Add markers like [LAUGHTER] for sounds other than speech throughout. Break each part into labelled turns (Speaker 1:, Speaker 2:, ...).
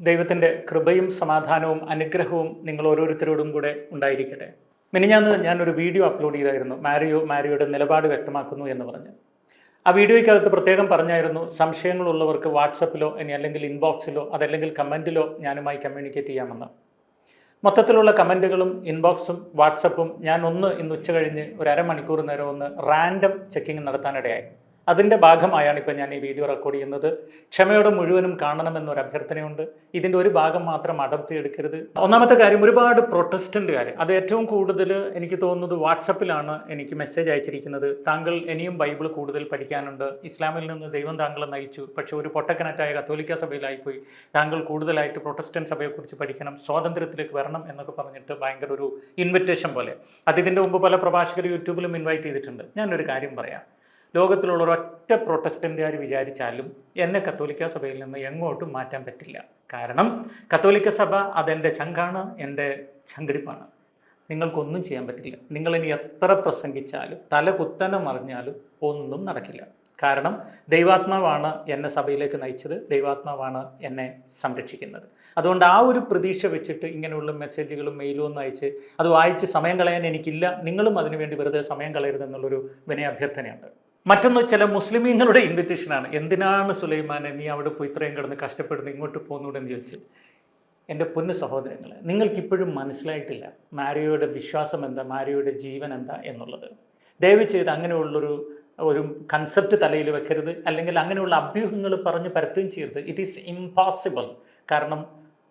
Speaker 1: ദൈവത്തിന്റെ കൃപയും സമാധാനവും അനുഗ്രഹവും നിങ്ങൾ ഓരോരുത്തരോടും കൂടെ ഉണ്ടായിരിക്കട്ടെ. മിനിഞ്ഞാന്ന് ഞാനൊരു വീഡിയോ അപ്ലോഡ് ചെയ്തായിരുന്നു. മാരിയോ മാരിയോയുടെ നിലപാട് വ്യക്തമാക്കുന്നു എന്ന് പറഞ്ഞ്. ആ വീഡിയോയ്ക്കകത്ത് പ്രത്യേകം പറഞ്ഞായിരുന്നു സംശയങ്ങളുള്ളവർക്ക് വാട്സപ്പിലോ ഇനി അല്ലെങ്കിൽ ഇൻബോക്സിലോ അതല്ലെങ്കിൽ കമന്റിലോ ഞാനുമായി കമ്മ്യൂണിക്കേറ്റ് ചെയ്യാമെന്ന്. മൊത്തത്തിലുള്ള കമന്റുകളും ഇൻബോക്സും വാട്സപ്പും ഞാൻ ഒന്ന് ഇന്ന് ഉച്ച കഴിഞ്ഞ് ഒരു അരമണിക്കൂർ നേരം ഒന്ന് റാൻഡം ചെക്കിങ് നടത്താനിടയായി. അതിന്റെ ഭാഗമായാണ് ഇപ്പോൾ ഞാൻ ഈ വീഡിയോ റെക്കോർഡ് ചെയ്യുന്നത്. ക്ഷമയോടെ മുഴുവനും കാണണമെന്നൊരു അഭ്യർത്ഥനയുണ്ട്. ഇതിന്റെ ഒരു ഭാഗം മാത്രം അടർത്തിയെടുക്കരുത്. ഒന്നാമത്തെ കാര്യം ഒരുപാട് പ്രൊട്ടസ്റ്റന്റുകാർ അത് ഏറ്റവും കൂടുതൽ എനിക്ക് തോന്നുന്നത് വാട്സപ്പിലാണ് എനിക്ക് മെസ്സേജ് അയച്ചിരിക്കുന്നത്. താങ്കൾ ഇനിയും ബൈബിൾ കൂടുതൽ പഠിക്കാനുണ്ട്. ഇസ്ലാമിൽ നിന്ന് ദൈവം താങ്കളെ നയിച്ചു. പക്ഷേ ഒരു പൊട്ടക്കനറ്റായ കത്തോലിക്ക സഭയിലായിപ്പോയി. താങ്കൾ കൂടുതലായിട്ട് പ്രൊട്ടസ്റ്റന്റ് സഭയെക്കുറിച്ച് പഠിക്കണം സ്വാതന്ത്ര്യത്തിലേക്ക് വരണം എന്നൊക്കെ പറഞ്ഞിട്ട് ഭയങ്കര ഒരു ഇൻവിറ്റേഷൻ പോലെ. അത് ഇതിന്റെ മുമ്പ് പല പ്രഭാഷകർ യൂട്യൂബിലും ഇൻവൈറ്റ് ചെയ്തിട്ടുണ്ട്. ഞാനൊരു കാര്യം പറയാം. ലോകത്തിലുള്ള ഒരൊറ്റ പ്രൊട്ടസ്റ്റന്റുകാർ വിചാരിച്ചാലും എന്നെ കത്തോലിക്ക സഭയിൽ നിന്ന് എങ്ങോട്ടും മാറ്റാൻ പറ്റില്ല. കാരണം കത്തോലിക്ക സഭ അതെന്റെ ചങ്കാണ് എന്റെ ചങ്കടിപ്പാണ്. നിങ്ങൾക്കൊന്നും ചെയ്യാൻ പറ്റില്ല. നിങ്ങൾ നിങ്ങളിനി എത്ര പ്രസംഗിച്ചാലും തല കുത്തനെ മറിഞ്ഞാലും ഒന്നും നടക്കില്ല. കാരണം ദൈവാത്മാവാണ് എന്നെ സഭയിലേക്ക് നയിച്ചത് ദൈവാത്മാവാണ് എന്നെ സംരക്ഷിക്കുന്നത്. അതുകൊണ്ട് ആ ഒരു പ്രതീക്ഷ വെച്ചിട്ട് ഇങ്ങനെയുള്ള മെസ്സേജുകളും മെയിലും ഒന്നും അയച്ച് അത് വായിച്ച് സമയം കളയാൻ എനിക്കില്ല. നിങ്ങളും അതിനുവേണ്ടി വെറുതെ സമയം കളയരുത് കളയരുതെന്നുള്ളൊരു വിനയ അഭ്യർത്ഥനയുണ്ട് മറ്റൊന്ന് ചില മുസ്ലിമീങ്ങളുടെ ഇൻവിറ്റേഷനാണ് എന്തിനാണ് സുലൈമാനെ നീ അവിടെ പോയി ഇത്രയും കിടന്ന് കഷ്ടപ്പെടുന്നു ഇങ്ങോട്ട് പോകുന്നൂടെന്ന് ചോദിച്ചു എന്റെ പൊന്നു സഹോദരങ്ങൾ നിങ്ങൾക്കിപ്പോഴും മനസ്സിലായിട്ടില്ല മാരിയോയുടെ വിശ്വാസം എന്താ മാരിയോയുടെ ജീവൻ എന്താ എന്നുള്ളത്. ദയവ് ചെയ്ത് അങ്ങനെയുള്ളൊരു ഒരു കൺസെപ്റ്റ് തലയിൽ വെക്കരുത്. അല്ലെങ്കിൽ അങ്ങനെയുള്ള അഭ്യൂഹങ്ങൾ പറഞ്ഞ് പരത്തുകയും ചെയ്യരുത്. ഇറ്റ് ഈസ് ഇംപോസിബിൾ കാരണം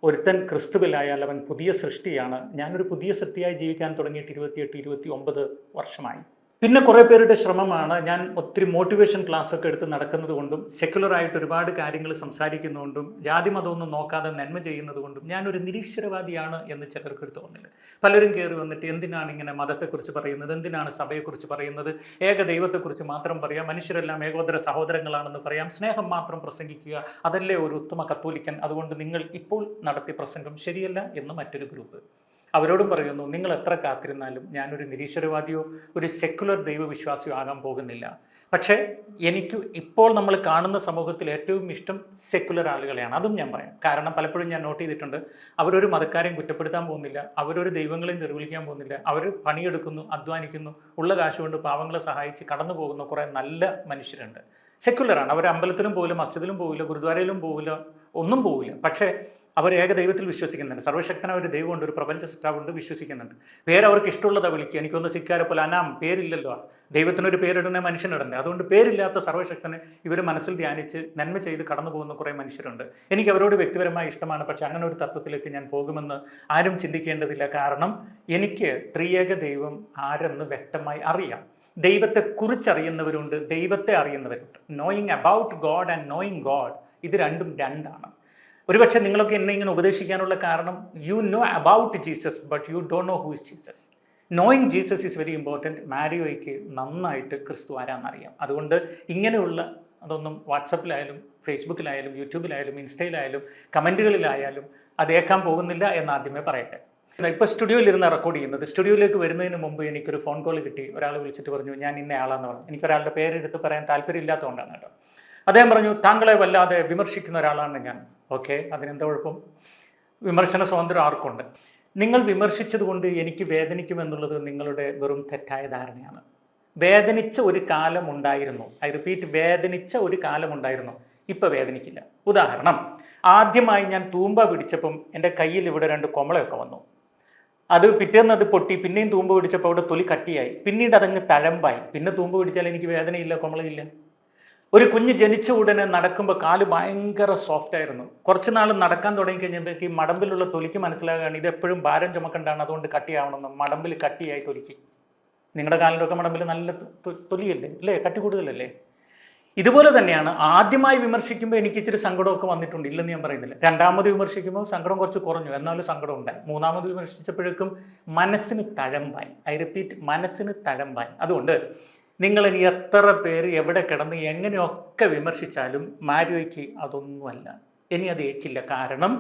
Speaker 1: ഒരുത്തൻ ക്രിസ്തുവിലായാൽ അവൻ പുതിയ സൃഷ്ടിയാണ്. ഞാനൊരു പുതിയ സൃഷ്ടിയായി ജീവിക്കാൻ തുടങ്ങിയിട്ട് ഇരുപത്തിയെട്ട് ഇരുപത്തി ഒമ്പത് വർഷമായി. പിന്നെ കുറേ പേരുടെ ശ്രമമാണ് ഞാൻ ഒത്തിരി മോട്ടിവേഷൻ ക്ലാസ് ഒക്കെ എടുത്ത് നടക്കുന്നത് കൊണ്ടും സെക്യുലറായിട്ട് ഒരുപാട് കാര്യങ്ങൾ സംസാരിക്കുന്നതുകൊണ്ടും ജാതി മതമൊന്നും നോക്കാതെ നന്മ ചെയ്യുന്നത് കൊണ്ടും ഞാനൊരു നിരീശ്വരവാദിയാണ് എന്ന് ചിലർക്ക് ഒരു തോന്നില്ല പലരും കയറി വന്നിട്ട് എന്തിനാണ് ഇങ്ങനെ മതത്തെക്കുറിച്ച് പറയുന്നത്? എന്തിനാണ് സഭയെക്കുറിച്ച് പറയുന്നത്? ഏക ദൈവത്തെക്കുറിച്ച് മാത്രം പറയാം. മനുഷ്യരെല്ലാം ഏകോദര സഹോദരങ്ങളാണെന്ന് പറയാം. സ്നേഹം മാത്രം പ്രസംഗിക്കുക അതല്ലേ ഒരു ഉത്തമ കത്തോലിക്കൻ? അതുകൊണ്ട് നിങ്ങൾ ഇപ്പോൾ നടത്തിയ പ്രസംഗം ശരിയല്ല എന്ന് മറ്റൊരു ഗ്രൂപ്പ് അവരോടും പറയുന്നു നിങ്ങൾ എത്ര കാത്തിരുന്നാലും ഞാനൊരു നിരീശ്വരവാദിയോ ഒരു സെക്കുലർ ദൈവവിശ്വാസിയോ ആകാൻ പോകുന്നില്ല. പക്ഷേ എനിക്ക് ഇപ്പോൾ നമ്മൾ കാണുന്ന സമൂഹത്തിൽ ഏറ്റവും ഇഷ്ടം സെക്കുലർ ആളുകളെയാണ്. അതും ഞാൻ പറയാം. കാരണം പലപ്പോഴും ഞാൻ നോട്ട് ചെയ്തിട്ടുണ്ട് അവരൊരു മതക്കാരെയും കുറ്റപ്പെടുത്താൻ പോകുന്നില്ല അവരൊരു ദൈവങ്ങളെയും നിർവഹിക്കാൻ പോകുന്നില്ല അവർ പണിയെടുക്കുന്നു അധ്വാനിക്കുന്നു ഉള്ള കാശ് കൊണ്ട് പാവങ്ങളെ സഹായിച്ച് കടന്നു പോകുന്ന കുറേ നല്ല മനുഷ്യരുണ്ട്. സെക്കുലറാണ് അവർ അമ്പലത്തിലും പോകില്ല മസ്ജിദിലും പോകില്ല ഗുരുദ്വാരയിലും പോകില്ല ഒന്നും പോകില്ല പക്ഷേ അവർ ഏക ദൈവത്തിൽ വിശ്വസിക്കുന്നുണ്ട്. സർവശക്തനായ ഒരു ദൈവമുണ്ട് ഒരു പ്രപഞ്ച സൃഷ്ടാവുണ്ട് വിശ്വസിക്കുന്നുണ്ട്. പേര് അവർക്ക് ഇഷ്ടമുള്ളതാ വിളിക്കുക. എനിക്കൊന്ന് സിക്കാരെ പോലെ അനാം പേരില്ലല്ലോ. ദൈവത്തിനൊരു പേരിടുന്ന മനുഷ്യനിടണ്ടേ അതുകൊണ്ട് പേരില്ലാത്ത സർവശക്തനെ ഇവർ മനസ്സിൽ ധ്യാനിച്ച് നന്മ ചെയ്ത് കടന്നു പോകുന്ന കുറേ മനുഷ്യരുണ്ട്. എനിക്ക് അവരോട് വ്യക്തിപരമായ ഇഷ്ടമാണ്. പക്ഷേ അങ്ങനെ ഒരു തത്വത്തിലേക്ക് ഞാൻ പോകുമെന്ന് ആരും ചിന്തിക്കേണ്ടതില്ല. കാരണം എനിക്ക് ത്രിയേക ദൈവം ആരെന്ന് വ്യക്തമായി അറിയാം. ദൈവത്തെക്കുറിച്ചറിയുന്നവരുണ്ട് ദൈവത്തെ അറിയുന്നവരുണ്ട്. Knowing about God and knowing God ഇത് രണ്ടും രണ്ടാണ്. ഒരുപക്ഷെ നിങ്ങളൊക്കെ എന്നെ ഇങ്ങനെ ഉപദേശിക്കാനുള്ള കാരണം you know about Jesus but you don't know who is Jesus knowing Jesus is very important മാരിയോയ്ക്ക് നന്നായിട്ട് ക്രിസ്തു ആരാന്നറിയാം. അതുകൊണ്ട് ഇങ്ങനെയുള്ള അതൊന്നും വാട്സപ്പിലായാലും ഫേസ്ബുക്കിലായാലും യൂട്യൂബിലായാലും ഇൻസ്റ്റയിലായാലും കമന്റുകളിലായാലും അത് ഏക്കാൻ പോകുന്നില്ല എന്ന് ആദ്യമേ പറയട്ടെ. ഇപ്പോൾ സ്റ്റുഡിയോയിലിരുന്ന് റെക്കോർഡ് ചെയ്യുന്നത് സ്റ്റുഡിയോയിലേക്ക് വരുന്നതിന് മുമ്പ് എനിക്കൊരു ഫോൺ കോൾ കിട്ടി. ഒരാൾ വിളിച്ചിട്ട് പറഞ്ഞു ഞാൻ ഇന്നയാളാന്ന് പറഞ്ഞു. എനിക്കൊരാളുടെ പേരെടുത്ത് പറയാൻ താല്പര്യമില്ലാത്തതുകൊണ്ടാണ് കേട്ടോ. അദ്ദേഹം പറഞ്ഞു താങ്കളെ വല്ലാതെ വിമർശിക്കുന്ന ഒരാളാണ് ഞാൻ. ഓക്കെ അതിനെന്താ കുഴപ്പം? വിമർശന സ്വാതന്ത്ര്യം ആർക്കുണ്ട്? നിങ്ങൾ വിമർശിച്ചതുകൊണ്ട് എനിക്ക് വേദനിക്കുമെന്നുള്ളത് നിങ്ങളുടെ വെറും തെറ്റായ ധാരണയാണ്. വേദനിച്ച ഒരു കാലം ഉണ്ടായിരുന്നു. ഐ റിപ്പീറ്റ് വേദനിച്ച ഒരു കാലം ഉണ്ടായിരുന്നു. ഇപ്പോൾ വേദനിക്കില്ല. ഉദാഹരണം ആദ്യമായി ഞാൻ തൂമ്പ പിടിച്ചപ്പം എന്റെ കയ്യിൽ ഇവിടെ രണ്ട് കൊമളയൊക്കെ വന്നു. അത് പിറ്റേന്ന് അത് പൊട്ടി പിന്നെയും തൂമ്പ പിടിച്ചപ്പോൾ അവിടെ തൊലി കട്ടിയായി. പിന്നീട് അതങ്ങ് തഴമ്പായി. പിന്നെ തൂമ്പ പിടിച്ചാൽ എനിക്ക് വേദനയില്ല കൊമളയില്ല. ഒരു കുഞ്ഞ് ജനിച്ച ഉടനെ നടക്കുമ്പോൾ കാൽ ഭയങ്കര സോഫ്റ്റ് ആയിരുന്നു. കുറച്ച് നാൾ നടക്കാൻ തുടങ്ങി കഴിഞ്ഞപ്പോൾ ഈ മടമ്പിലുള്ള തൊലിക്ക് മനസ്സിലാകുകയാണ് ഇത് എപ്പോഴും ഭാരം ചുമക്കണ്ടാണ് അതുകൊണ്ട് കട്ടിയാവണമെന്ന് മടമ്പിൽ കട്ടിയായി തൊലിക്ക്. നിങ്ങളുടെ കാലിലൊക്കെ മടമ്പിൽ നല്ല തൊലിയല്ലേ? അല്ലേ? കട്ടി കൂടുതലല്ലേ? ഇതുപോലെ തന്നെയാണ്. ആദ്യമായി വിമർശിക്കുമ്പോൾ എനിക്ക് ഇച്ചിരി സങ്കടമൊക്കെ വന്നിട്ടുണ്ട്. ഇല്ലെന്ന് ഞാൻ പറയുന്നില്ല. രണ്ടാമത് വിമർശിക്കുമ്പോൾ സങ്കടം കുറച്ച് കുറഞ്ഞു. എന്നാലും സങ്കടം ഉണ്ടായി. മൂന്നാമത് വിമർശിച്ചപ്പോഴേക്കും മനസ്സിന് തഴമ്പായി. ഐ റിപ്പീറ്റ് മനസ്സിന് തഴമ്പായി. അതുകൊണ്ട് നിങ്ങൾ ഇനി എത്ര പേര് എവിടെ കിടന്ന് എങ്ങനെയൊക്കെ വിമർശിച്ചാലും മാരിയോയ്ക്ക് അതൊന്നുമല്ല. ഇനി അത് ഏക്കില്ല കാരണം